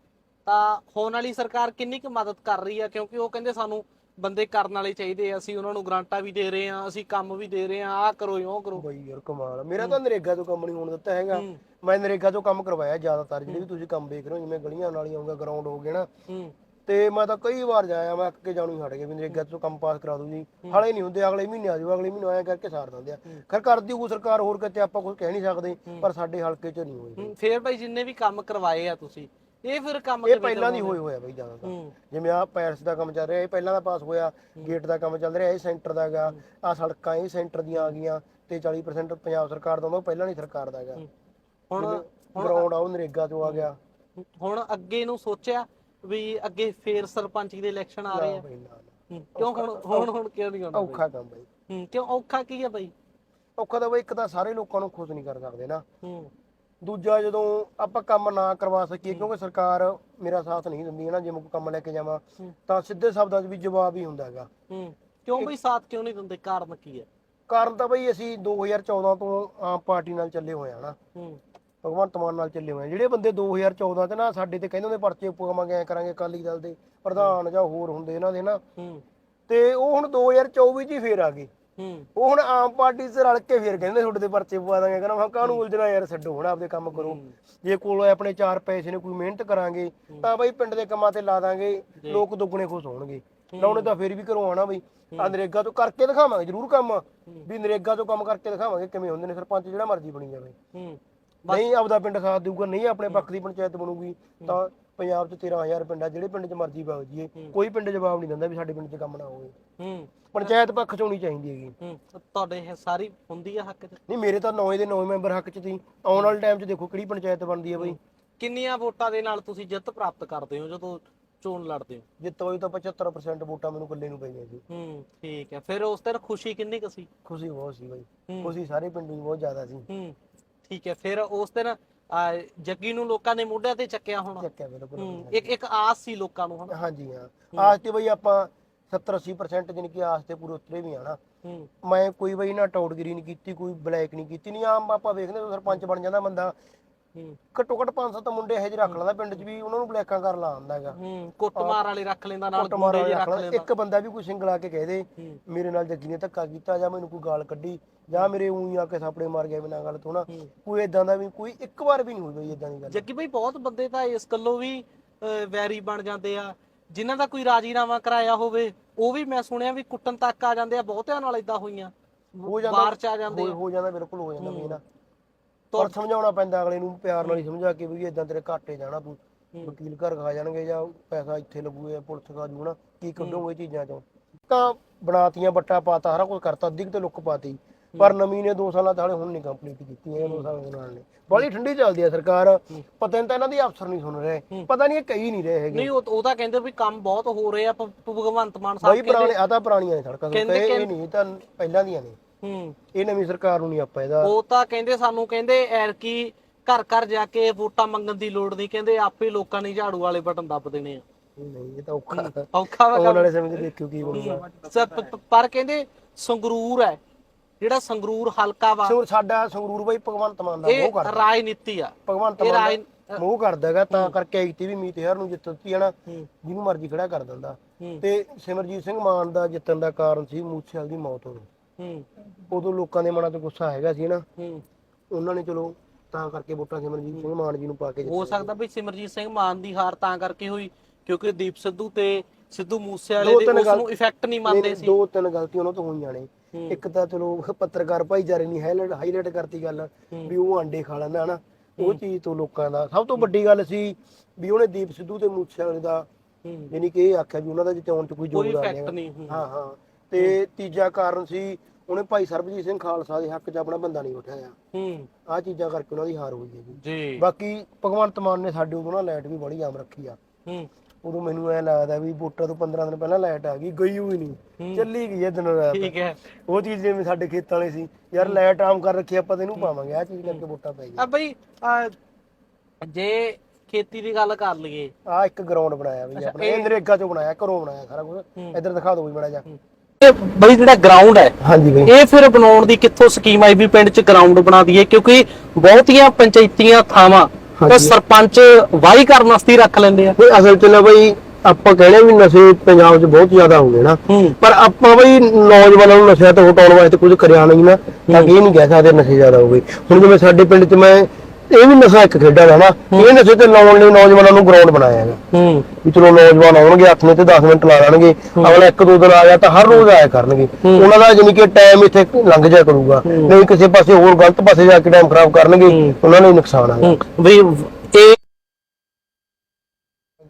ਤਾਂ ਹੋਣ ਵਾਲੀ ਸਰਕਾਰ ਕਿੰਨੀ ਕੁ ਮਦਦ ਕਰ ਰਹੀ ਆ? ਕਿਉਂਕਿ ਉਹ ਕਹਿੰਦੇ ਸਾਨੂੰ ਬੰਦੇ ਕਰਨ ਵਾਲੇ ਚਾਹੀਦੇ ਆ ਅਸੀਂ ਉਹਨਾਂ ਨੂੰ ਗ੍ਰਾਂਟਾਂ ਵੀ ਦੇ ਰਹੇ ਆ ਅਸੀਂ ਕੰਮ ਵੀ ਦੇ ਰਹੇ ਆ ਆਹ ਕਰੋ ਉਹ ਕਰੋ। ਬਾਈ ਯਾਰ ਕਮਾਲ ਆ। ਮੇਰਾ ਤਾਂ ਨਰੇਗਾ ਤੋਂ ਕੰਮ ਨਹੀਂ ਹੋਣ ਦਿੱਤਾ ਹੈਗਾ। ਹੂੰ। ਮੈਂ ਨਰੇਗਾ ਤੋਂ ਕੰਮ ਕਰਵਾਇਆ ਜ਼ਿਆਦਾਤਰ ਜਿਹੜੇ ਵੀ ਤੁਸੀਂ ਕੰਮ ਵੇਖ ਰਹੇ ਹੋ ਜਿਵੇਂ ਗਲੀਆਂ ਨਾਲੀਆਂ ਹੋਗਾ ਗਰਾਊਂਡ ਹੋ ਗਏ ਨਾ। ਹੂੰ। ਤੇ ਮੈਂ ਤਾਂ ਕਈ ਵਾਰ ਜਾਇਆ ਮੈਂ ਅੱਕ ਕੇ ਜਾਣੂ ਹੀ ਹਟ ਗਿਆ ਵੀ ਨਰੇਗਾ ਤੋਂ ਕੰਮ ਪਾਸ ਕਰਾ ਦੂ ਜੀ। ਹਾਲੇ ਨਹੀਂ ਹੁੰਦੇ ਅਗਲੇ ਮਹੀਨੇ ਆ ਜਾਓ ਅਗਲੇ ਮਹੀਨੇ ਆਇਆ ਕਰਕੇ ਸਾਰ ਦਿੰਦੇ ਆ। ਖਰ ਕਰਦੀ ਉਹ ਸਰਕਾਰ ਹੋਰ ਕਿਤੇ ਆਪਾਂ ਕੁਝ ਕਹਿ ਨਹੀਂ ਸਕਦੇ ਪਰ ਸਾਡੇ ਹਲਕੇ 'ਚ ਨਹੀਂ ਹੋਈ। ਹੂੰ, ਫੇਰ ਬਈ ਜਿੰਨੇ ਵੀ ਕੰਮ ਕਰਵਾਏ ਆ ਤੁਸੀਂ ਇਹ ਫਿਰ ਕੰਮ ਇਹ ਪਹਿਲਾਂ ਦੀ? ਹੋਏ ਹੋਇਆ ਬਈ ਜ਼ਿਆਦਾਤਰ। ਹੂੰ। ਜਿਵੇਂ ਆ ਪੈਰਸ ਦਾ ਕੰਮ ਚੱਲ ਰਿਹਾ ਇਹ ਪਹਿਲਾਂ ਦਾ ਪਾਸ ਹੋਇਆ ਗੇਟ ਦਾ ਕੰਮ ਚੱਲ ਰਿਹਾ ਇਹ ਸੈਂਟਰ ਦਾ ਹੈਗਾ। ਆ ਸੜਕਾਂ ਇਹ ਸੈਂਟਰ ਦੀਆਂ ਆ ਗਈਆਂ ਤੇ 40% ਪੰਜਾਬ ਸਰਕਾਰ ਦਾ ਉਹ ਪਹਿਲਾਂ ਨਹੀਂ ਸਰਕਾਰ ਦਾ ਹੈਗਾ। ਹੁਣ ਗਰਾਊਂਡ ਆ ਉਹ ਨਰੇਗਾ ਤੋਂ ਆ ਗਿਆ। ਹੁਣ ਅੱਗੇ ਨੂੰ ਸੋਚਿਆ ਵੀ ਅੱਗੇ ਫੇਰ ਸਰਪੰਚ ਦੇ ਇਲੈਕਸ਼ਨ ਆ ਰਹੇ ਆ। ਹੂੰ, ਕਿਉਂ ਹੁਣ ਹੁਣ ਹੁਣ ਕਿਉਂ ਨਹੀਂ ਆਉਣਾ? ਔਖਾ ਕੰਮ ਬਈ। ਹੂੰ। ਕਿਉਂ ਔਖਾ ਕੀ ਆ ਬਈ? ਔਖਾ ਤਾਂ ਬਈ ਇੱਕ ਤਾਂ ਸਾਰੇ ਲੋਕਾਂ ਨੂੰ ਖੁਸ਼ ਨਹੀਂ ਕਰ ਸਕਦੇ ਨਾ। ਹੂੰ। ਦੂਜਾ ਜਦੋਂ ਆਪਾਂ ਕੰਮ ਨਾ ਕਰਵਾ ਸਕੀਏ ਕਿਉਂਕਿ ਸਰਕਾਰ ਮੇਰਾ ਸਾਥ ਨਹੀਂ ਦਿੰਦੀ ਹੈ ਨਾ ਜੇ ਮੈਂ ਕੋਈ ਕੰਮ ਲੈ ਕੇ ਜਾਵਾਂ ਤਾਂ ਸਿੱਧੇ ਸ਼ਬਦਾਂ 'ਚ ਵੀ ਜਵਾਬ ਹੀ ਹੁੰਦਾ ਹੈਗਾ। ਹੂੰ। ਕਿਉਂ ਬਈ ਸਾਥ ਕਿਉਂ ਨਹੀਂ ਦਿੰਦੇ? ਕਾਰਨ ਕੀ ਹੈ? ਕਾਰਨ ਤਾਂ ਬਈ ਅਸੀਂ 2014 ਤੋਂ ਆਮ ਪਾਰਟੀ ਨਾਲ ਚੱਲੇ ਹੋਏ ਆ ਨਾ ਹੂੰ। ਭਗਵੰਤ ਮਾਨ ਨਾਲ ਚੱਲੇ ਹੋਏ ਆ ਜਿਹੜੇ ਬੰਦੇ 2014 ਚ ਨਾ ਸਾਡੇ ਤੇ ਕਹਿੰਦੇ ਹੁੰਦੇ ਪਰਚੇ ਪਵਾਵਾਂਗੇ ਐ ਕਰਾਂਗੇ ਅਕਾਲੀ ਦਲ ਦੇ ਪ੍ਰਧਾਨ ਜਾਂ ਹੋਰ ਹੁੰਦੇ ਇਹਨਾਂ ਦੇ ਨਾ ਹੂੰ। ਤੇ ਉਹ ਹੁਣ 2024 ਚ ਹੀ ਫੇਰ ਆ ਗਏ। ਉਹ ਹੁਣ ਆਮ ਪਾਰਟੀ 'ਚ ਰਲ ਕੇ ਫੇਰ ਕਹਿੰਦੇ ਤੁਹਾਡੇ ਤੇ ਪਰਚੇ ਪਵਾ ਦਾਂਗੇ। ਕਹਿੰਦਾ ਮੈਂ ਕਾਹਨੂੰ ਉਲਝਣਾ ਯਾਰ ਛੱਡੋ ਹੁਣ ਆਪਦੇ ਕੰਮ ਕਰੋ। ਜੇ ਕੋਲ ਆਪਣੇ ਚਾਰ ਪੈਸੇ ਨੇ ਕੋਈ ਮਿਹਨਤ ਕਰਾਂਗੇ ਤਾਂ ਬਈ ਪਿੰਡ ਦੇ ਕੰਮਾਂ ਤੇ ਲਾ ਦਾਂਗੇ ਲੋਕ ਦੁੱਗਣੇ ਖੁਸ਼ ਹੋਣਗੇ। ਲਾਉਣੇ ਤਾਂ ਫੇਰ ਵੀ ਘਰੋਂ ਆਣਾ ਬਈ। ਆ ਨਰੇਗਾ ਤੋਂ ਕਰਕੇ ਦਿਖਾਵਾਂਗੇ ਜ਼ਰੂਰ ਕੰਮ। ਵੀ ਨਰੇਗਾ ਤੋਂ ਕੰਮ ਕਰਕੇ ਦਿਖਾਵਾਂਗੇ ਕਿਵੇਂ ਹੁੰਦੇ ਨੇ ਸਰਪੰਚ ਜਿਹੜਾ ਮਰਜ਼ੀ ਬਣੀ ਜਾਵੇ। ਨਹੀਂ ਆਪਦਾ ਪਿੰਡ ਸਾਥ ਦੇਊਗਾ ਨਹੀਂ ਆਪਣੇ ਪੱਖ ਦੀ ਪੰਚਾਇਤ ਬਣੂਗੀ ਤਾਂ ਪੰਜਾਬ 'ਚ 13000 ਪਿੰਡ ਆ ਜਿਹੜੇ ਪਿੰਡ 'ਚ ਮਰਜ਼ੀ ਵਗ ਜੀਏ ਕੋਈ ਪਿੰਡ ਜਵਾਬ ਨਹੀਂ ਦਿੰਦਾ ਵੀ ਸਾਡੇ ਪਿੰਡ 'ਚ ਕੰਮ ਨਾ ਹੋਵੇ। ਹੂੰ। ਪੰਚਾਇਤ ਪੱਖ 'ਚ ਹੋਣੀ ਚਾਹੀਦੀ ਹੈਗੀ। ਹੂੰ ਤੁਹਾਡੇ ਇਹ ਸਾਰੀ ਹੁੰਦੀ ਆ ਹੱਕ 'ਚ? ਨਹੀਂ ਮੇਰੇ ਤਾਂ 9 ਦੇ 9 ਮੈਂਬਰ ਹੱਕ 'ਚ ਸੀ ਆਉਣ ਵਾਲੇ ਟਾਈਮ 'ਚ ਦੇਖੋ ਕਿਹੜੀ ਪੰਚਾਇਤ ਬਣਦੀ ਹੈ ਬਈ। ਕਿੰਨੀਆਂ ਵੋਟਾਂ ਦੇ ਨਾਲ ਤੁਸੀਂ ਜਿੱਤ ਪ੍ਰਾਪਤ ਕਰਦੇ ਹੋ ਜਦੋਂ ਚੋਣ ਲੜਦੇ ਹੋ? ਜਿੱਤ ਹੋਈ ਤਾਂ 75% ਵੋਟਾਂ ਮੈਨੂੰ ਇਕੱਲੇ ਨੂੰ ਪਈਆਂ ਸੀ ਹੂੰ ਠੀਕ ਹੈ। ਫਿਰ ਉਸ ਦਿਨ ਖੁਸ਼ੀ ਕਿੰਨੀ ਕੁ ਸੀ? ਖੁਸ਼ੀ ਬਹੁਤ ਸੀ ਬਈ। ਹੂੰ। ਖੁਸ਼ੀ ਸਾਰੇ ਪਿੰਡ ਨੂੰ ਬਹੁਤ ਜ਼ਿਆਦਾ ਸੀ। ਹੂੰ। ਠੀਕ ਹੈ ਫਿਰ ਉਸ ਦਿਨ ਜੱਗੀ ਨੂੰ ਲੋਕਾਂ ਨੇ ਮੋਢਿਆਂ ਤੇ ਚੱਕਿਆ ਹੋਣਾ। ਚੱਕਿਆ ਬਿਲਕੁਲ ਹੂੰ ਇੱਕ ਇੱਕ ਆਸ ਸੀ ਲੋਕਾਂ ਨੂੰ ਹਨਾ? ਹਾਂਜੀ ਹਾਂ। ਆਸ ਤੇ ਬਈ ਆਪਾਂ 70 80% ਜਾਣੀ ਕਿ ਆਸ ਤੇ ਪੂਰੇ ਉਤਰੇ ਵੀ ਆਣਾ ਹੂੰ। ਮੈਂ ਕੋਈ ਬਈ ਨਾ ਟੌਟਗਰੀ ਨਹੀਂ ਕੀਤੀ ਕੋਈ ਬਲੈਕ ਨਹੀਂ ਕੀਤੀ ਨਹੀਂ ਆਮ ਆਪਾਂ ਵੇਖਦੇ ਹਾਂ ਸਰਪੰਚ ਬਣ ਜਾਂਦਾ ਬੰਦਾ। ਹੂੰ। ਘੱਟੋ ਘੱਟ 5-7 ਮੁੰਡੇ ਇਹੋ ਜਿਹੇ ਰੱਖ ਲੈਂਦਾ ਪਿੰਡ 'ਚ ਵੀ ਉਹਨਾਂ ਨੂੰ ਬਲੈਕਾਂ ਕਰ ਲਾ ਆਂਦਾ ਹੈਗਾ। ਹੂੰ ਕੁੱਟਮਾਰ ਵਾਲੇ ਰੱਖ ਲੈਂਦਾ ਨਾਲ ਕੁੱਟਮਾਰ ਗੁੰਡੇ ਜਿਹੇ ਰੱਖ ਰੱਖ ਲੈਂਦਾ। ਲੈਂਦਾ। ਇੱਕ ਬੰਦਾ ਵੀ ਕੋਈ ਸਿੰਗਲ ਆ ਕੇ ਕਹਿ ਦੇ ਹੂੰ। ਮੇਰੇ ਨਾਲ ਜੱਗੀ ਨੇ ਧੱਕਾ ਕੀਤਾ ਜਾਂ ਮੈਨੂੰ ਕੋਈ ਗਾਲ ਕੱਢੀ ਜਾਂ ਮੇਰੇ ਉਹੀ ਆ ਕੇ ਥਾਪੜੇ ਮਾਰ ਗਿਆ ਬਿਨਾਂ ਗੱਲ ਤੋਂ ਨਾ। ਕੋਈ ਇਦਾਂ ਦਾ ਵੀ ਕੋਈ ਇੱਕ ਵਾਰ ਵੀ ਨਹੀਂ ਹੋਈ ਬਈ ਇਦਾਂ ਦੀ ਗੱਲ। ਜੱਗੀ ਬਈ ਬਹੁਤ ਬੰਦੇ ਤਾਂ ਇਸ ਗੱਲੋਂ ਵੀ ਵੈਰੀ ਬਣ ਜਾਂਦੇ ਆ। ਜਿਨ੍ਹਾਂ ਦਾ ਕੋਈ ਰਾਜੀਨਾਮਾ ਕਰਾਇਆ ਹੋਵੇ ਉਹ ਵੀ ਮੈਂ ਸੁਣਿਆ ਵੀ ਕੁੱਟਣ ਤੱਕ ਆ ਜਾਂਦੇ ਆ ਬਹੁਤਿਆਂ ਨਾਲ ਇਦਾਂ ਹੋਈਆਂ। ਹੋ ਜਾਂਦਾ ਬਾਹਰ ਚ ਆ ਜਾਂਦੇ ਹੋ ਜਾਂਦਾ ਬਿਲਕੁਲ ਹੋ ਜਾਂਦਾ ਬਈ ਨਾ ਪਰ ਸਮਝਾਉਣਾ ਪੈਂਦਾ ਅਗਲੇ ਨੂੰ ਪਿਆਰ ਨਾਲ ਹੀ ਸਮਝਾ ਕੇ ਵੀ ਇਦਾਂ ਤੇਰੇ ਘਾਟੇ ਜਾਣਾ ਤੂੰ। ਵਕੀਲ ਘਰ ਖਾ ਜਾਣਗੇ ਜਾਂ ਪੈਸਾ ਇੱਥੇ ਲੱਗੂ ਜਾਂ ਪੁਲਿਸ ਖਾ ਜੂ ਨਾ ਕੀ ਕੱਢੋਗੇ ਇਹ ਚੀਜ਼ਾਂ ਚੋਂ। ਤਾਂ ਬਣਾਤੀਆਂ ਬੱਟਾ ਪਾਤਾ ਸਾਰਾ ਕੁਝ ਕਰਤਾ ਅੱਧੀ ਕੁ ਤੇ ਲੁੱਕ ਪਾਤੀ। ਪਰ ਨਵੀਂ ਨੇ 2 ਸਾਲਾਂ ਤਾਲੇ ਹੁਣ ਨਹੀਂ ਕੰਪਲੀਟ ਕੀਤੀ ਇਹ 2 ਸਾਲਾਂ ਦੇ ਨਾਲ ਨੇ। ਬੜੀ ਠੰਡੀ ਚੱਲਦੀ ਆ ਸਰਕਾਰ। ਪਤਾ ਨਹੀਂ ਤਾਂ ਇਹਨਾਂ ਦੀ ਅਫਸਰ ਨਹੀਂ ਸੁਣ ਰਹੇ। ਪਤਾ ਨਹੀਂ ਇਹ ਕਹੀ ਨਹੀਂ ਰਹੇ ਹੈਗੇ। ਨਹੀਂ ਉਹ ਉਹ ਤਾਂ ਕਹਿੰਦੇ ਵੀ ਕੰਮ ਬਹੁਤ ਹੋ ਰਹੇ ਆ ਭ- ਭਗਵੰਤ ਮਾਨ ਬਾਈ ਸਾਹਿਬ ਪੁਰਾਣੇ ਆ ਤਾਂ ਪੁਰਾਣੀਆਂ ਨੇ ਸੜਕਾਂ। ਤੋਂ ਕਹਿੰਦੇ- ਇਹ ਨਹੀਂ ਤਾਂ ਪਹਿਲਾਂ ਦੀਆਂ ਨੇ। ਹੂੰ। ਇਹ ਨਵੀਂ ਸਰਕਾਰ ਨੂੰ ਨਹੀਂ ਆਪਾਂ ਇਹਦਾ ਉਹ ਤਾਂ ਕਹਿੰਦੇ ਸਾਨੂੰ ਕਹਿੰਦੇ ਐਰਕੀ ਘਰ ਘਰ ਜਾ ਕੇ ਵੋਟਾਂ ਮੰਗਣ ਦੀ ਲੋੜ ਨਹੀਂ। ਕਹਿੰਦੇ ਆਪੇ ਲੋਕਾਂ ਨੇ ਝਾੜੂ ਵਾਲੇ ਬਟਨ ਦੱਬ ਦੇਣੇ ਆ। ਨਹੀਂ ਇਹ ਤਾਂ ਔਖਾ। ਔਖਾ ਵਾ ਆਉਣ ਕੰਮ। ਵਾਲੇ ਸਮੇਂ 'ਚ ਦੇਖਿਓ ਕੀ ਬਣੂਗਾ। ਪ- ਪਰ ਕਹਿੰਦੇ ਸੰਗਰੂਰ ਹੈ। ਜਿਹੜਾ ਸੰਗਰੂਰ ਹਲਕਾ ਵਾ ਸੋ ਸਾਡਾ ਸੰਗਰੂਰ ਬਾਈ ਭਗਵੰਤ ਮਾਨ ਦਾ ਇਹ ਮੋਹ ਕਰਦਾ। ਰਾਜਨੀਤੀ ਆ। ਭਗਵੰਤ ਇਹ ਮਾਨ ਰਾਜ ਦਾ ਮੋਹ ਕਰਦਾ ਹੈਗਾ ਤਾਂ ਕਰਕੇ ਆਈਤੀ ਵੀ ਮੀਤ ਹਰ ਨੂੰ ਜਿੱਤ ਦਿੱਤੀ ਹੈ ਨਾ ਹੂੰ। ਜਿਹਨੂੰ ਮਰਜ਼ੀ ਖੜਾ ਕਰ ਦਿੰਦਾ। ਹੂੰ। ਤੇ ਸਿਮਰਜੀਤ ਸਿੰਘ ਮਾਨ ਦਾ ਜਿੱਤਣ ਦਾ ਕਾਰਨ ਸੀ ਮੂਸੇਵਾਲ ਦੀ ਮੌਤ ਉਦੋਂ ਹੂੰ। ਉਦੋਂ ਲੋਕਾਂ ਦੇ ਮਨਾਂ 'ਚ ਗੁੱਸਾ ਹੈਗਾ ਸੀ ਨਾ। ਹੂੰ। ਉਹਨਾਂ ਨੇ ਚਲੋ ਤਾਂ ਕਰਕੇ ਵੋਟਾਂ ਸਿਮਰਜੀਤ ਸਿੰਘ ਮਾਨ ਜੀ ਨੂੰ ਪਾ ਕੇ ਹੋ ਸਕਦਾ ਵੀ ਸਿਮਰਜੀਤ ਸਿੰਘ ਮਾਨ ਦੀ ਹਾਰ ਤਾਂ ਕਰਕੇ ਹੋਈ ਕਿਉਂਕਿ ਦੀਪ ਸਿੱਧੂ ਤੇ ਸਿੱਧੂ ਮੂਸੇਵਾਲੇ ਦੋ ਦੇ ਤਿੰਨ ਉਸ ਗੱਲ- ਨੂੰ ਇਫੈਕਟ ਨਹੀਂ ਮੰਨਦੇ ਸੀ। ਦੋ ਤਿੰਨ ਗਲਤੀਆਂ ਉਹਨਾਂ ਤੋਂ ਹੋਈਆਂ ਨੇ। ਇੱਕ ਤਾਂ ਚਲੋ ਪੱਤਰਕਾਰ ਭਾਈਚਾਰੇ ਨੇ ਹਾਈਲਾਈਟ ਹਾਈਲਾਈਟ ਕਰਤੀ ਗੱਲ ਵੀ ਉਹ ਆਂਡੇ ਖਾ ਲੈਂਦਾ ਹਨਾ। ਉਹ ਚੀਜ਼ ਤੋਂ ਲੋਕਾਂ ਦਾ ਸਭ ਤੋਂ ਵੱਡੀ ਗੱਲ ਸੀ ਵੀ ਉਹਨੇ ਦੀਪ ਸਿੱਧੂ ਤੇ ਮੂਸੇਵਾਲੇ ਦਾ ਯਾਨੀ ਕਿ ਇਹ ਆਖਿਆ ਵੀ ਉਹਨਾਂ ਦਾ ਜਿਤਾਉਣ ਚ ਕੋਈ ਯੋਗਦਾਨ ਨਹੀਂ ਨਹੀਂ ਹੂੰ। ਹਾਂ ਤੇ ਤੀਜਾ ਕਾਰਨ ਸੀ ਉਹਨੇ ਭਾਈ ਸਰਬਜੀਤ ਸਿੰਘ ਖਾਲਸਾ ਦੇ ਹੱਕ 'ਚ ਆਪਣਾ ਬੰਦਾ ਨਹੀਂ ਉਠਾਇਆ। ਹੂੰ। ਆਹ ਚੀਜ਼ਾਂ ਕਰਕੇ ਉਹਨਾਂ ਦੀ ਹਾਰ ਹੋਈ ਹੈ ਜੀ। ਬਾਕੀ ਭਗਵੰਤ ਮਾਨ ਨੇ ਸਾਡੇ ਉਦੋਂ ਨਾ ਲਾਈਟ ਵੀ ਬੜੀ ਆਮ ਰੱਖੀ ਆ। ਹੂੰ। ਉਦੋਂ ਮੈਨੂੰ ਐ ਲੱਗਦਾ ਵੀ ਵੋਟਾਂ ਤੋਂ 15 ਦਿਨ ਪਹਿਲਾਂ ਲਾਈਟ ਆ ਗਈ ਗਈ ਹੋਈ ਨਹੀਂ ਚੱਲੀ ਗਈ ਹੈ ਦਿਨ ਰਾਤ। ਠੀਕ ਹੈ। ਉਹ ਚੀਜ਼ ਜਿਵੇਂ ਸਾਡੇ ਖੇਤਾਂ ਵਾਲੇ ਸੀ ਯਾਰ ਲਾਈਟ ਆਮ ਕਰ ਰੱਖੀ ਆਪਾਂ ਤੈਨੂੰ ਪਾਵਾਂਗੇ ਆਹ ਚੀਜ਼ ਕਰਕੇ ਵੋਟਾਂ ਪੈ ਗਈਆਂ। ਆ ਬਈ ਆ, ਜੇ ਖੇਤੀ ਦੀ ਗੱਲ ਕਰ ਲਈਏ। ਆਹ ਇੱਕ ਗਰਾਊਂਡ ਬਣਾਇਆ ਵੀ ਆਪਣਾ ਇਹ ਨਰੇਗਾ ਚੋਂ ਬਣਾਇਆ ਘਰੋਂ ਬਣਾਇਆ ਸਾਰਾ ਕੁਝ ਇੱਧਰ ਦਿਖਾ ਦਿਓ ਵੀ ਬੜਾ ਜਾ ਇਹ ਬਈ ਜਿਹੜਾ ਗਰਾਊਂਡ ਹੈ ਹਾਂਜੀ ਬਈ। ਇਹ ਫਿਰ ਬਣਾਉਣ ਦੀ ਕਿੱਥੋਂ ਸਕੀਮ ਆਈ ਵੀ ਪਿੰਡ 'ਚ ਗਰਾਊਂਡ ਬਣਾ ਦਈਏ ਕਿਉਂਕਿ ਬਹੁਤੀਆਂ ਪੰਚਾਇਤੀਆਂ ਥਾਵਾਂ ਤੇ ਸਰਪੰਚ ਵਾਹੀ ਕਰਨ ਵਾਸਤੇ ਰੱਖ ਲੈਂਦੇ ਆ। ਬਈ ਅਸਲ ਚ ਨਾ ਬਈ ਆਪਾਂ ਕਹਿੰਦੇ ਵੀ ਨਸ਼ੇ ਪੰਜਾਬ 'ਚ ਬਹੁਤ ਜ਼ਿਆਦਾ ਹੋ ਗਏ ਨਾ ਪਰ ਆਪਾਂ ਬਈ ਨੌਜਵਾਨਾਂ ਨੂੰ ਨਸ਼ਿਆਂ ਤੋਂ ਹਟਾਉਣ ਵਾਸਤੇ ਕੁਝ ਕਰਿਆ ਨਹੀਂ ਨਾ ਤਾਂ ਇਹ ਨਹੀਂ ਕਹਿ ਸਕਦੇ ਨਸ਼ੇ ਜ਼ਿਆਦਾ ਹੋ ਗਏ। ਹੁਣ ਜਿਵੇਂ ਸਾਡੇ ਪਿੰਡ 'ਚ ਮੈਂ ਇਹ ਵੀ ਨਸ਼ਾ ਇੱਕ ਖੇਡਾਂ ਦਾ ਨਾ ਇਹ ਨਸ਼ੇ ਤੇ ਲਾਉਣ ਲਈ ਨੌਜਵਾਨਾਂ ਨੂੰ ਗਰਾਊਂਡ ਬਣਾਇਆ ਹੈਗਾ। ਹੂੰ। ਵੀ ਚਲੋ ਨੌਜਵਾਨ ਆਉਣਗੇ ਹੱਥ ਨੇ ਤੇ 10 ਮਿੰਟ ਲਾ ਲੈਣਗੇ। ਅਗਲਾ ਇੱਕ ਦੋ ਦਿਨ ਆ ਗਿਆ ਤਾਂ ਹਰ ਰੋਜ਼ ਆਇਆ ਕਰਨਗੇ। ਉਹਨਾਂ ਦਾ ਜਾਨੀ ਕਿ ਟਾਈਮ ਇੱਥੇ ਲੰਘ ਜਾ ਕਰੂਗਾ। ਨਹੀਂ ਕਿਸੇ ਪਾਸੇ ਹੋਰ ਗਲਤ ਪਾਸੇ ਜਾ ਕੇ ਟਾਈਮ ਖਰਾਬ ਕਰਨਗੇ ਉਹਨਾਂ ਨੂੰ ਹੀ ਨੁਕਸਾਨ ਆ। ਹੂੰ। ਵੀ ਇਹ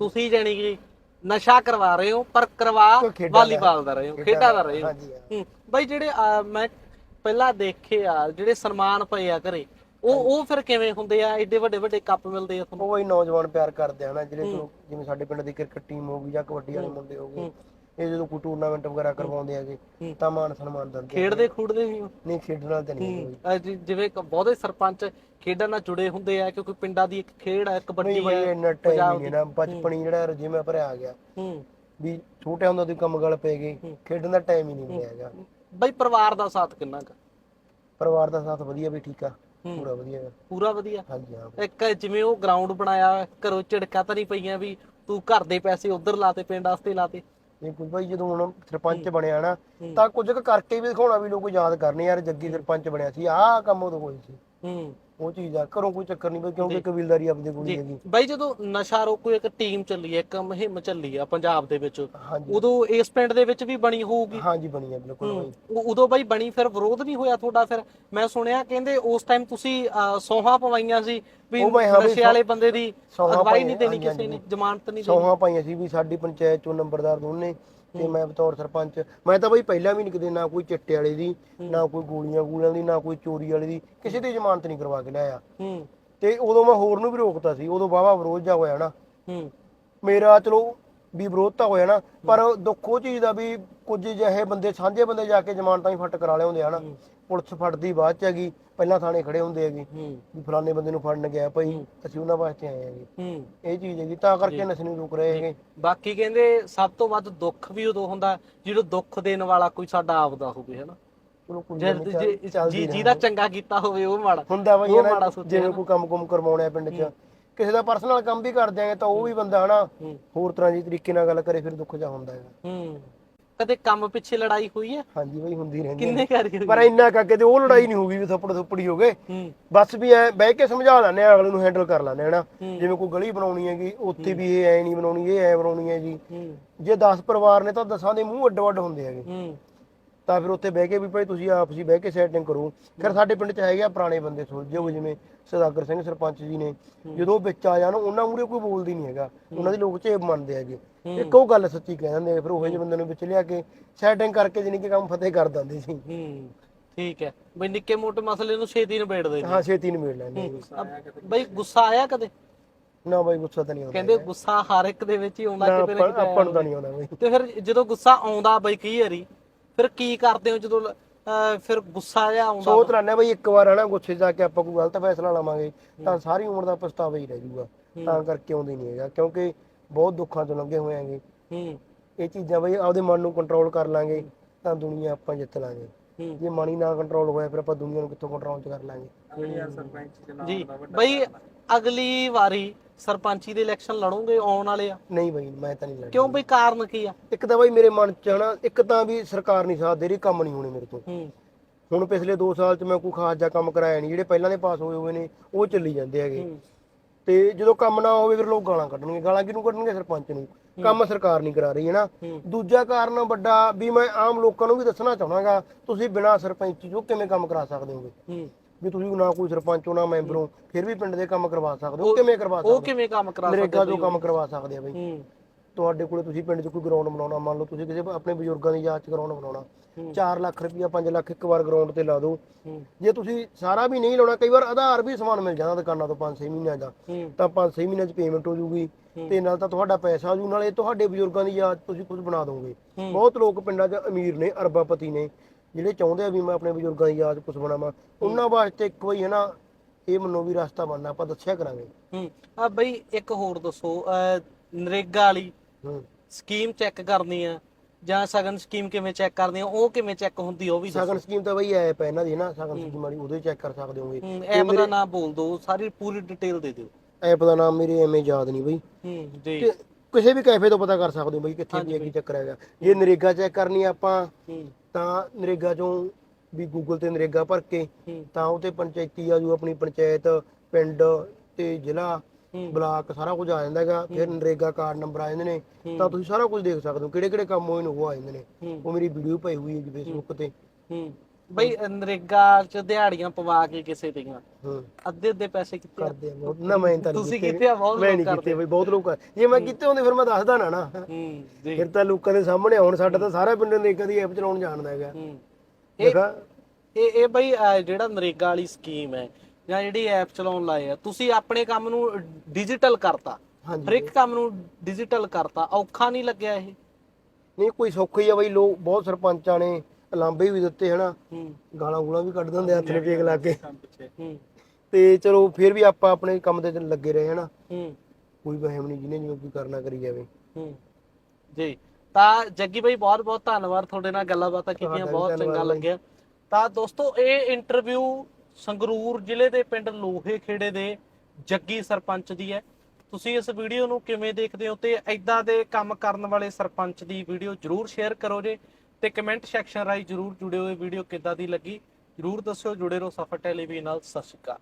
ਤੁਸੀਂ ਜਾਨੀ ਕਿ ਨਸ਼ਾ ਕਰਵਾ ਰਹੇ ਹੋ ਪਰ ਕਰਵਾ। ਵਾਲੀਬਾਲ ਦਾ ਰਹੇ ਹੋ ਖੇਡਾਂ ਦਾ ਰਹੇ ਹੋ। ਬਈ ਜਿਹੜੇ ਮੈਂ ਪਹਿਲਾਂ ਦੇਖੇ ਆ ਜਿਹੜੇ ਸਨਮਾਨ ਪਏ ਆ ਘਰੇ ਉਹ ਉਹ ਫਿਰ ਕਿਵੇਂ ਹੁੰਦੇ ਆ? ਏਡੇ ਵੱਡੇ ਵੱਡੇ ਕੱਪ ਮਿਲਦੇ ਆ ਤੁਹਾਨੂੰ? ਉਹ ਹੀ ਨੌਜਵਾਨ ਪਿਆਰ ਕਰਦੇ ਆ ਨਾ ਜਿਹੜੇ ਚਲੋ ਜਿਵੇਂ ਸਾਡੇ ਪਿੰਡ ਦੀ ਕ੍ਰਿਕਟ ਟੀਮ ਹੋ ਗਈ ਜਾਂ ਕਬੱਡੀ ਵਾਲੇ ਮੁੰਡੇ ਹੋ ਗਏ ਇਹ ਜਦੋਂ ਕੋਈ ਟੂਰਨਾਮੈਂਟ ਵਗੈਰਾ ਕਰਵਾਉਂਦੇ ਹੈਗੇ ਤਾਂ ਮਾਨ ਸਨਮਾਨ ਦਿੰਦੇ। ਖੇਡਦੇ ਖੂਡਦੇ ਵੀ ਨਹੀਂ ਖੇਡਣ ਨਾਲ ਤਾਂ ਨਹੀਂ ਜਿਵੇਂ ਬਹੁਤੇ ਸਰਪੰਚ ਖੇਡਾਂ ਨਾਲ ਜੁੜੇ ਹੁੰਦੇ ਆ ਕਿਉਂਕਿ ਪਿੰਡਾਂ ਦੀ ਇੱਕ ਖੇਡ ਹੈ ਕਬੱਡੀ ਹੈ ਇੰਨਾ ਟਾਈਮ ਨਹੀਂ ਨਾ ਬਚਪਨ ਹੀ। ਜਿਹੜਾ ਜਿਵੇਂ ਭਰਿਆ ਗਿਆ। ਵੀ ਛੋਟੇ ਹੁੰਦੇ ਦੀ ਕੰਮ ਗੱਲ ਪੈ ਗਈ ਖੇਡਣ ਦਾ ਟਾਈਮ ਹੀ ਨਹੀਂ ਮਿਲਿਆ ਹੈਗਾ। ਬਈ ਪਰਿਵਾਰ ਦਾ ਸਾਥ ਕਿੰਨਾ ਕੁ? ਪਰਿਵਾਰ ਦਾ ਸਾਥ ਵਧੀਆ ਵੀ ਠੀਕ ਆ। ਪੂਰਾ ਵਧੀਆ ਗਾ। ਪੂਰਾ ਵਧੀਆ। ਹਾਂਜੀ ਹਾਂ ਇੱਕ ਜਿਵੇਂ ਉਹ ਗਰਾਊਂਡ ਬਣਾਇਆ ਘਰੋਂ ਝਿੜਕਾਂ ਤਾਂ ਨਹੀਂ ਪਈਆਂ ਵੀ ਤੂੰ ਘਰ ਦੇ ਪੈਸੇ ਉਧਰ ਲਾਤੇ ਪਿੰਡ ਵਾਸਤੇ ਲਾਤੇ। ਇਹ ਕੋਈ ਭਾਈ ਜਦੋਂ ਹੁਣ ਸਰਪੰਚ ਬਣਿਆ ਨਾ ਤਾਂ ਕੁਝ ਕੁ ਕਰਕੇ ਵੀ ਦਿਖਾਉਣਾ ਵੀ ਲੋਕ ਯਾਦ ਕਰਨੇ ਯਾਰ ਜੱਗੀ ਸਰਪੰਚ ਬਣਿਆ ਸੀ ਆਹ ਕੰਮ ਉਦੋਂ ਹੋਈ ਸੀ। ਹੂੰ। ਉਹ ਚੀਜ਼ ਆ ਘਰੋਂ ਕੋਈ ਚੱਕਰ ਨਹੀਂ ਬਈ ਕਿਉਂਕਿ। ਕਬੀਲਦਾਰੀ ਆਪਦੇ ਕੋਲ ਹੀ ਹੈਗੀ ਬਾਈ ਜਦੋਂ ਨਸ਼ਾ ਰੋਕੋ ਇੱਕ ਟੀਮ ਚੱਲੀ ਹੈ ਇੱਕ ਮੁਹਿੰਮ ਚੱਲੀ ਆ ਪੰਜਾਬ ਦੇ ਵਿੱਚ ਉਦੋਂ ਇਸ ਪਿੰਡ ਦੇ ਵਿੱਚ ਵੀ ਬਣੀ ਹੋਊਗੀ ਹਾਂਜੀ ਬਣੀ ਹੈ ਬਿਲਕੁਲ। ਬਾਈ ਉਦੋਂ ਬਾਈ ਬਣੀ ਫਿਰ ਵਿਰੋਧ ਨਹੀਂ ਹੋਇਆ ਤੁਹਾਡਾ ਫਿਰ ਮੈਂ ਸੁਣਿਆ ਕਹਿੰਦੇ ਉਸ ਟਾਈਮ ਤੁਸੀਂ ਸੌਹਾਂ ਪਵਾਈਆਂ ਸੀ ਵੀ ਨਸ਼ੇ ਵਾਲੇ ਬੰਦੇ ਦੀ ਅਗਵਾਈ ਨਹੀਂ ਦੇਣੀ ਕਿਸੇ ਨੇ। ਜ਼ਮਾਨਤ ਨਹੀਂ ਦੇਣੀ ਸੌਹਾਂ ਪਾਈਆਂ ਸੀ ਵੀ ਸਾਡੀ ਪੰਚਾਇਤ ਚੋਂ ਨੰਬਰਦਾਰ ਦੋਨੇ ਤੇ ਮੈਂ ਬਤੌਰ ਸਰਪੰਚ ਮੈਂ ਤਾਂ ਬਈ ਪਹਿਲਾਂ ਵੀ ਨਹੀਂ ਨਾ ਕੋਈ ਚਿੱਟੇ ਵਾਲੇ ਦੀ ਨਾ ਕੋਈ ਗੋਲੀਆਂ ਗੂਲੀਆਂ ਦੀ ਨਾ ਕੋਈ ਚੋਰੀ ਵਾਲੇ ਦੀ ਕਿਸੇ ਦੀ ਜ਼ਮਾਨਤ ਨਹੀਂ ਕਰਵਾ ਕੇ ਲਿਆਇਆ। ਹੂੰ। ਤੇ ਉਦੋਂ ਮੈਂ ਹੋਰ ਨੂੰ ਵੀ ਰੋਕਤਾ ਸੀ ਉਦੋਂ ਵਾਹਵਾ ਵਿਰੋਧ ਜਾ ਹੋਇਆ ਨਾ। ਹੂੰ। ਮੇਰਾ ਚਲੋ ਵੀ ਵਿਰੋਧ ਤਾਂ ਹੋਇਆ ਨਾ ਪਰ ਦੁੱਖ ਉਹ ਚੀਜ਼ ਦਾ ਵੀ ਕੁਝ ਜਿਹੇ ਬੰਦੇ ਸਾਂਝੇ ਬੰਦੇ ਜਾ ਕੇ ਜ਼ਮਾਨਤਾਂ ਹੀ ਫੱਟ ਕਰਾ ਲਿਆਉਂਦੇ ਹਨ ਪੁਲਿਸ ਫੜਦੀ ਬਾਅਦ ਚ ਹੈਗੀ ਪਹਿਲਾਂ ਥਾਣੇ ਖੜੇ ਹੁੰਦੇ ਹੈਗੇ ਵੀ ਫਲਾਣੇ ਬੰਦੇ ਨੂੰ ਫੜਨ ਗਿਆ ਭਾਈ ਅਸੀਂ ਉਹਨਾਂ ਵਾਸਤੇ ਆਏ ਹੈਗੇ। ਹੂੰ। ਇਹ ਚੀਜ਼ ਹੈਗੀ ਤਾਂ ਕਰਕੇ ਨਸ਼ੇ ਨੂੰ ਰੁਕ ਰਹੇ ਹੈਗੇ। ਬਾਕੀ ਕਹਿੰਦੇ ਸਭ ਤੋਂ ਵੱਧ ਦੁੱਖ ਵੀ ਉਦੋਂ ਹੁੰਦਾ ਜਦੋਂ ਦੁੱਖ ਦੇਣ ਵਾਲਾ ਕੋਈ ਸਾਡਾ ਆਪਦਾ ਹੋਵੇ ਹਨਾ। ਚਲੋ ਕੋਈ ਜੇ ਗੱਲ ਨੀ, ਚੱਲ- ਜੇ- ਚੱਲਦੀ ਜੀ ਰਹਿੰਦੀ। ਜਿਹਦਾ ਚੰਗਾ ਕੀਤਾ ਹੋਵੇ ਉਹ ਮਾੜਾ ਹੁੰਦਾ ਬਈ ਉਹ ਨਾ, ਮਾੜਾ ਸੋਚਿਆ ਜਿਵੇਂ ਨਾ। ਕੋਈ ਕੰਮ ਕੁਮ ਕਰਵਾਉਣਾ ਹੈ ਪਿੰਡ 'ਚ। ਕਿਸੇ ਦਾ ਪਰਸਨਲ ਕੰਮ ਵੀ ਕਰ ਦਿਆਂਗੇ ਤਾਂ ਉਹ ਵੀ ਬੰਦਾ ਹਨਾ ਹੂੰ। ਹੋਰ ਤਰ੍ਹਾਂ ਦੀ ਤਰੀਕੇ ਨਾਲ ਗੱਲ ਕਰੇ ਫਿਰ ਦੁੱਖ ਜਾ ਹੁੰਦਾ ਹੈਗਾ। ਹੂੰ। ਕਦੇ ਕੰਮ ਪਿੱਛੇ ਲੜਾਈ ਹੋਈ ਹੈ ਹਾਂਜੀ ਬਈ ਹੁੰਦੀ ਰਹਿੰਦੀ ਹੈ। ਕਿੰਨੇ ਹੋਈ? ਪਰ ਇੰਨਾ ਕਰਕੇ ਤੇ ਉਹ ਲੜਾਈ ਨਹੀਂ ਹੋਊਗੀ ਵੀ ਥੱਪੜ ਥੁੱਪੜੀ ਹੋ ਗਏ। ਹੂੰ। ਬਸ ਵੀ ਐ ਬਹਿ ਕੇ ਸਮਝਾ ਲੈਣੇ ਅਗਲੇ ਨੂੰ ਹੈਂਡਲ ਕਰ ਲੈਣੇ ਹਨਾ? ਹੂੰ। ਜਿਵੇਂ ਕੋਈ ਗਲੀ ਬਣਾਉਣੀ ਹੈਗੀ ਉੱਥੇ ਵੀ ਇਹ ਐ ਨਹੀਂ ਬਣਾਉਣੀ ਇਹ ਐ ਬਣਾਉਣੀ ਹੈ ਜੀ। ਹੂੰ। ਜੇ 10 ਪਰਿਵਾਰ ਨੇ ਤਾਂ ਦਸਾਂ ਦੇ ਮੂੰਹ ਅੱਡ ਅੱਡ ਹੁੰਦੇ ਹੈਗੇ। ਹੂੰ। ਤਾਂ ਫਿਰ ਉੱਥੇ ਬਹਿ ਕੇ ਵੀ ਭਾਈ ਤੁਸੀਂ ਆਪ ਜੀ ਬਹਿ ਕੇ ਸੈਟਿੰਗ ਕਰੋ। ਫਿਰ ਸਾਡੇ ਪਿੰਡ 'ਚ ਹੈਗੇ ਆ ਪੁਰਾਣੇ ਬੰਦੇ ਸੁਲਝੇ ਹੋਏ ਜਿਵੇਂ ਸਦਾਗਰ ਸਿੰਘ ਸਰਪੰਚ ਜੀ ਨੇ। ਜਦੋਂ ਵਿੱਚ ਆ ਜਾਣ ਉਹਨਾਂ ਮੂਰੇ ਕੋਈ ਬੋਲਦੀ ਨਹੀਂ ਹੈਗਾ। ਉਹਨਾਂ ਦੀ ਲੋਕ ਝੇਪ ਮੰਨਦੇ ਹੈਗੇ। ਇੱਕ ਉਹ ਗੱਲ ਸੱਚੀ ਕਹਿ ਦਿੰਦੇ ਫਿਰ ਉਹੋ ਜਿਹੇ ਬੰਦੇ ਨੂੰ ਵਿੱਚ ਲਿਆ ਕੇ ਸੈਟਿੰਗ ਕਰਕੇ ਜਾਨੀ ਕਿ ਕੰਮ ਫਤਿਹ ਕਰ ਦਿੰਦੇ ਸੀ। ਠੀਕ ਹੈ। ਬਈ ਨਿੱਕੇ ਮੋਟੇ ਮਸਲੇ ਨੂੰ ਛੇਤੀ ਨਿਬੇੜਦੇ ਨੇ ਹਾਂ ਛੇਤੀ ਨਿਬੇੜ ਲੈਂਦੇ। ਬਈ ਗੁੱਸਾ ਆਇਆ ਕਦੇ? ਨਾ ਬਾਈ ਗੁੱਸਾ ਤਾਂ ਨਹੀਂ ਆਉਂਦਾ ਕਹਿੰਦੇ ਗੁੱਸਾ ਹਰ ਇੱਕ ਦੇ ਵਿੱਚ ਹੀ ਆਉਂਦਾ ਕਿਤੇ ਨਾ ਆਪਾਂ ਨੂੰ ਤਾਂ ਨਹੀਂ ਆਉਂਦਾ ਬਾਈ। ਤੇ ਫਿਰ ਜਦੋਂ ਗੁੱਸਾ ਆਉਂਦਾ ਬਈ ਕਈ ਵਾਰੀ ਫਿਰ ਕੀ ਕਰਦੇ ਹੋ ਜਦੋਂ ਅਹ, ਫਿਰ ਗੁੱਸਾ ਜਿਹਾ ਆਉਂਦਾ ਸੋਚ ਲੈਣੇ ਬਈ ਇੱਕ ਵਾਰ ਹਨਾ ਗੁੱਸੇ 'ਚ ਜਾ ਕੇ ਆਪਾਂ ਕੋਈ ਗਲਤ ਫੈਸਲਾ ਲਵਾਂਗੇ ਤਾਂ ਸਾਰੀ ਉਮਰ ਦਾ ਪਛਤਾਵਾ ਹੀ ਰਹਿ ਜਾਊਗਾ। ਤਾਂ ਕਰਕੇ ਆਉਂਦੇ ਨਹੀਂ ਹੈਗਾ ਕਿਉਂਕਿ ਬਹੁਤ ਦੁੱਖਾਂ ਤੋਂ ਲੰਘੇ ਹੋਏ ਆਂਗੇ ਹੂੰ। ਇਹ ਚੀਜ਼ਾਂ ਬਈ ਆਪਦੇ ਮਨ ਨੂੰ ਕੰਟਰੋਲ ਕਰ ਲਾਂਗੇ ਤਾਂ ਦੁਨੀਆ ਆਪਾਂ ਜਿੱਤ ਲਾਂਗੇ। ਹੂੰ। ਜੇ ਮਨ ਹੀ ਨਾ ਕੰਟਰੋਲ ਹੋਇਆ ਫਿਰ ਆਪਾਂ ਦੁਨੀਆ ਨੂੰ ਕਿੱਥੋਂ ਕੰਟਰੋਲ ਚ ਕਰ ਲਾਂਗੇ? ਜੀ ਬਈ ਅਗਲੀ ਵਾਰੀ ਸਰਪੰਚੀ ਦੇ ਇਲੈਕਸ਼ਨ ਲੜੋਗੇ ਆਉਣ ਵਾਲੇ ਆ। ਨਹੀਂ ਬਈ ਮੈਂ ਤਾਂ ਨਹੀਂ ਲੜਦਾ ਕਿਉਂ ਬਈ ਕਾਰਨ ਕੀ ਆ? ਇੱਕ ਤਾਂ ਬਈ ਮੇਰੇ ਮਨ ਚ ਹਨਾ ਇੱਕ ਤਾਂ ਵੀ ਸਰਕਾਰ ਨਹੀਂ ਸਾਥ ਦੇ ਰਹੀ ਕੰਮ ਨਹੀਂ ਹੋਣੇ ਮੇਰੇ ਤੋਂ। ਹੂੰ। ਹੁਣ ਪਿਛਲੇ 2 ਸਾਲ ਚ ਮੈਂ ਕੋਈ ਖਾਸ ਜਿਹਾ ਕੰਮ ਕਰਾਇਆ ਨਹੀਂ ਜਿਹੜੇ ਪਹਿਲਾਂ ਦੇ ਪਾਸ ਹੋਏ ਹੋਏ ਨੇ ਉਹ ਚੱਲੀ ਜਾਂਦੇ ਹੈਗੇ। ਹੂੰ। ਤੇ ਜਦੋਂ ਕੰਮ ਨਾ ਹੋਵੇ ਫਿਰ ਲੋਕ ਗਾਲਾਂ ਕੱਢਣਗੇ। ਗਾਲਾਂ ਕਿਹਨੂੰ ਕੱਢਣਗੇ ਸਰਪੰਚ ਨੂੰ? ਕੰਮ ਸਰਕਾਰ ਨਹੀਂ ਕਰਾ ਰਹੀ ਹੈ ਨਾ ਹੂੰ। ਦੂਜਾ ਕਾਰਨ ਵੱਡਾ ਵੀ ਮੈਂ ਆਮ ਲੋਕਾਂ ਨੂੰ ਵੀ ਦੱਸਣਾ ਚਾਹਾਂਗਾ ਤੁਸੀਂ ਬਿਨਾਂ ਸਰਪੰਚ ਜੋ ਕਿਵੇਂ ਕੰਮ ਕਰਾ ਸਕਦੇ ਹੋਗੇ? ਹੂੰ। ਵੀ ਤੁਸੀਂ ਨਾ ਕੋਈ ਸਰਪੰਚ ਨਾ ਮੈਂਬਰ ਫਿਰ ਵੀ ਪਿੰਡ ਦੇ ਕੰਮ ਕਰਵਾ ਸਕਦੇ ਹੋ। ਕਿਵੇਂ ਕਰਵਾ ਸਕਦੇ ਉਹ ਕਿਵੇਂ ਕੰਮ ਕਰਾ ਸਕਦੇ ਨਰੇਗਾ ਜੋ ਕੰਮ ਕਰਵਾ ਸਕਦੇ ਆ ਬਈ। ਤੁਹਾਡੇ ਕੋਲੇ ਤੁਸੀਂ ਪਿੰਡ 'ਚ ਕੋਈ ਗਰਾਊਂਡ ਬਣਾਉਣਾ ਮੰਨ ਲਓ ਤੁਸੀਂ ਕਿਸੇ ਆਪਣੇ ਬਜ਼ੁਰਗਾਂ ਦੀ ਯਾਦ 'ਚ ਗਰਾਊਂਡ ਬਣਾਉਣਾ 4 ਲੱਖ ਰੁਪਈਆ 5 ਲੱਖ ਇੱਕ ਵਾਰ ਗਰਾਊਂਡ ਤੇ ਲਾ ਦਿਓ। ਜੇ ਤੁਸੀਂ ਸਾਰਾ ਵੀ ਨਹੀਂ ਲਾਉਣਾ ਕਈ ਵਾਰ ਆਧਾਰ ਵੀ ਸਮਾਨ ਮਿਲ ਜਾਂਦਾ ਦੁਕਾਨਾਂ ਤੋਂ 5-6 ਮਹੀਨਿਆਂ ਦਾ। ਤਾਂ 5-6 ਮਹੀਨਿਆਂ 'ਚ ਪੇਮੈਂਟ ਹੋ ਜੂਗੀ ਤੇ ਨਾਲ ਤਾਂ ਤੁਹਾਡਾ ਪੈਸਾ ਆਜੂ ਨਾਲੇ ਤੁਹਾਡੇ ਬਜ਼ੁਰਗਾਂ ਦੀ ਯਾਦ ਤੁਸੀਂ ਕੁਝ ਬਣਾ ਦੋਗੇ। ਬਹੁਤ ਲੋਕ ਪਿੰਡਾਂ 'ਚ ਅਮੀਰ ਨੇ ਅਰਬਾਪਤੀ ਨੇ। ਜਿਹੜੇ ਚਾਹੁੰਦੇ ਆ ਵੀ ਮੈਂ ਆਪਣੇ ਬਜ਼ੁਰਗਾਂ ਦੀ ਯਾਦ ਕੁਝ ਬਣਾਵਾਂ ਉਹਨਾਂ ਵਾਸਤੇ ਇੱਕ ਵਾਰੀ ਹੈ ਨਾ ਇਹ ਮੰਨੋ ਵੀ ਰਸਤਾ ਬਣਨਾ ਆਪਾਂ ਦੱਸਿਆ ਕਰਾਂਗੇ। ਹੂੰ ਆ ਬਈ ਇੱਕ ਹੋਰ ਦੱਸੋ ਅਹ, ਨਰੇਗਾ ਵਾਲੀ ਹੂੰ। ਸਕੀਮ ਚੈੱਕ ਕਰਨੀ ਆ ਜਾਂ ਸਗਨ ਸਕੀਮ ਕਿਵੇਂ ਚੈੱਕ ਕਰਨੀ ਆ ਉਹ ਕਿਵੇਂ ਚੈੱਕ ਹੁੰਦੀ ਆ ਉਹ ਵੀ ਸਗਨ ਸਕੀਮ ਤਾਂ ਬਈ ਐਪ ਹੈ ਇਹਨਾਂ ਦੀ ਨਾ ਸਗਨ ਸਕੀਮ ਵਾਲੀ ਉਹਦੇ ਚੈੱਕ ਕਰ ਸਕਦੇ ਹੋਗੇ। ਐਪ ਦਾ ਨਾਮ ਬੋਲ ਦਿਓ ਸਾਰੀ ਪੂਰੀ ਡਿਟੇਲ ਦੇ ਦਿਓ। ਐਪ ਦਾ ਨਾਮ ਮੇਰੇ ਐਵੇਂ ਯਾਦ ਨਹੀਂ ਬਈ। ਹੂੰ ਜੀ ਕਿਸੇ ਵੀ ਕੈਫੇ ਤੋਂ ਪਤਾ ਕਰ ਸਕਦੇ ਹੋ ਬਈ ਕਿੱਥੇ ਹੈ, ਕੀ ਚੱਕਰ ਹੈਗਾ। ਜੇ ਨਰੇਗਾ ਚੈੱਕ ਕਰਨੀ ਆ ਆਪਾਂ ਤਾਂ ਨਰੇਗਾ ਚੋਂ ਵੀ ਗੂਗਲ ਤੇ ਨਰੇਗਾ ਭਰ ਕੇ ਤਾਂ ਉਹ ਤੇ ਪੰਚਾਇਤੀ ਆਜੂ ਆਪਣੀ ਪੰਚਾਇਤ ਪਿੰਡ ਤੇ ਜ਼ਿਲ੍ਹਾ। ਬਲਾਕ ਸਾਰਾ ਕੁਝ ਆ ਜਾਂਦਾ ਹੈਗਾ। ਫਿਰ ਨਰੇਗਾ ਕਾਰਡ ਨੰਬਰ ਆ ਜਾਂਦੇ ਨੇ। ਤਾਂ ਤੁਸੀਂ ਸਾਰਾ ਕੁਝ ਦੇਖ ਸਕਦੇ ਹੋ ਕਿਹੜੇ ਕਿਹੜੇ ਕੰਮ ਹੋਏ ਨੇ ਉਹ ਆ ਜਾਂਦੇ ਨੇ। ਉਹ ਮੇਰੀ ਵੀਡੀਓ ਪਈ ਹੋਈ ਹੈ ਜੀ ਫੇਸਬੁੱਕ ਤੇ। ਹੂੰ। ਬਈ ਨਰੇਗਾ ਚ ਦਿਹਾੜੀਆਂ ਪਵਾ ਕੇ ਕਿਸੇ ਦੀਆਂ। ਹੂੰ। ਅੱਧੇ ਅੱਧੇ ਪੈਸੇ ਕਿੱਥੇ ਆ? ਕਰਦੇ ਆ ਬਹੁਤ। ਨਾ ਮੈਂ ਤਾਂ ਨਹੀਂ ਤੁਸੀਂ ਕੀਤੇ। ਆ, ਬਹੁਤ ਮੈਂ ਲੋਕ ਨਹੀਂ ਕਰਦੇ ਬਈ ਬਹੁਤ ਲੋਕ ਕਰ- ਜੇ ਮੈਂ ਕੀਤੇ ਹੁੰਦੇ ਫਿਰ ਮੈਂ ਦੱਸਦਾ ਨਾ ਨਾ। ਹੂੰ ਜੀ ਫਿਰ ਤਾਂ ਲੋਕਾਂ ਦੇ ਸਾਹਮਣੇ ਆਉਣ। ਸਾਡਾ ਤਾਂ ਸਾਰਾ ਪਿੰਡ ਨਰੇਗਾ ਦੀ ਐਪ ਚਲਾਉਣ ਜਾਣਦਾ ਹੈਗਾ। ਹੂੰ। ਇਹ ਦੇਖਾ। ਇਹ ਇਹ ਬਈ ਅਹ, ਜਿਹੜਾ ਨਰੇਗਾ ਵਾਲੀ ਸਕੀਮ ਹੈ ਜਾਂ ਜਿਹੜੀ ਐਪ ਚਲਾਉਣ ਲਾਏ ਆ ਤੁਸੀਂ ਆਪਣੇ ਕੰਮ ਨੂੰ ਡਿਜੀਟਲ ਕਰਤਾ। ਹਰ ਹਾਂਜੀ ਇੱਕ ਕੰਮ ਨੂੰ ਡਿਜੀਟਲ ਕਰਤਾ। ਔਖਾ ਨਹੀਂ ਲੱਗਿਆ ਇਹ? ਨਹੀਂ ਕੋਈ ਸੌਖਾ ਆ ਬਈ। ਲੋਕ ਬਹੁਤ ਸਰਪੰਚਾਂ ਨੇ ਲਾਂਬੇ ਵੀ ਦਿੱਤੇ ਹਨਾ? ਗਾਲਾਂ ਗੂਲਾਂ ਵੀ ਕੱਢ ਦਿੰਦੇ ਹੱਥ ਨੇ ਟੇਕ ਲਾ ਕੇ। ਤੇ ਚਲੋ ਫਿਰ ਵੀ ਆਪਾਂ ਆਪਣੇ ਕੰਮ ਤੇ ਲੱਗੇ ਰਹੇ ਹਨਾ? ਕੋਈ ਵਹਿਮ ਨਹੀਂ ਜਿਹਨੇ ਜਿਵੇਂ ਕੋਈ ਕਰਨਾ ਕਰੀ ਜਾਵੇ। ਜੀ। ਤਾਂ ਜੱਗੀ ਬਾਈ ਬਹੁਤ ਬਹੁਤ ਧੰਨਵਾਦ ਤੁਹਾਡੇ ਨਾਲ ਗੱਲਾਂ ਬਾਤਾਂ ਕੀਤੀਆਂ ਬਹੁਤ ਚੰਗਾ। ਲੱਗਿਆ। ਤਾਂ ਦੋਸਤੋ ਇਹ ਇੰਟਰਵਿਊ ਸੰਗਰੂਰ ਜ਼ਿਲ੍ਹੇ ਦੇ ਪਿੰਡ ਲੋਹੇ ਖੇੜੇ ਦੇ ਜੱਗੀ ਸਰਪੰਚ ਦੀ ਹੈ। ਤੁਸੀਂ ਇਸ ਵੀਡੀਓ ਨੂੰ ਕਿਵੇਂ ਦੇਖਦੇ ਹੋ ਤੇ ਐਦਾਂ ਦੇ ਕੰਮ ਕਰਨ ਵਾਲੇ ਸਰਪੰਚ ਦੀ ਵੀਡੀਓ ਜਰੂਰ ਸ਼ੇਅਰ ਕਰੋ ਜੇ। ਤੇ ਕਮੈਂਟ ਸੈਕਸ਼ਨ ਰਾਹੀਂ ਜਰੂਰ ਜੁੜਿਓ ਇਹ ਵੀਡੀਓ ਕਿੱਦਾਂ ਦੀ ਲੱਗੀ, ਜਰੂਰ ਦੱਸਿਓ, ਜੁੜੇ ਰਹੋ ਸਫਰ ਟੈਲੀਵਿਜ਼ਨ ਨਾਲ, ਸਤਿ ਸ਼੍ਰੀ ਅਕਾਲ।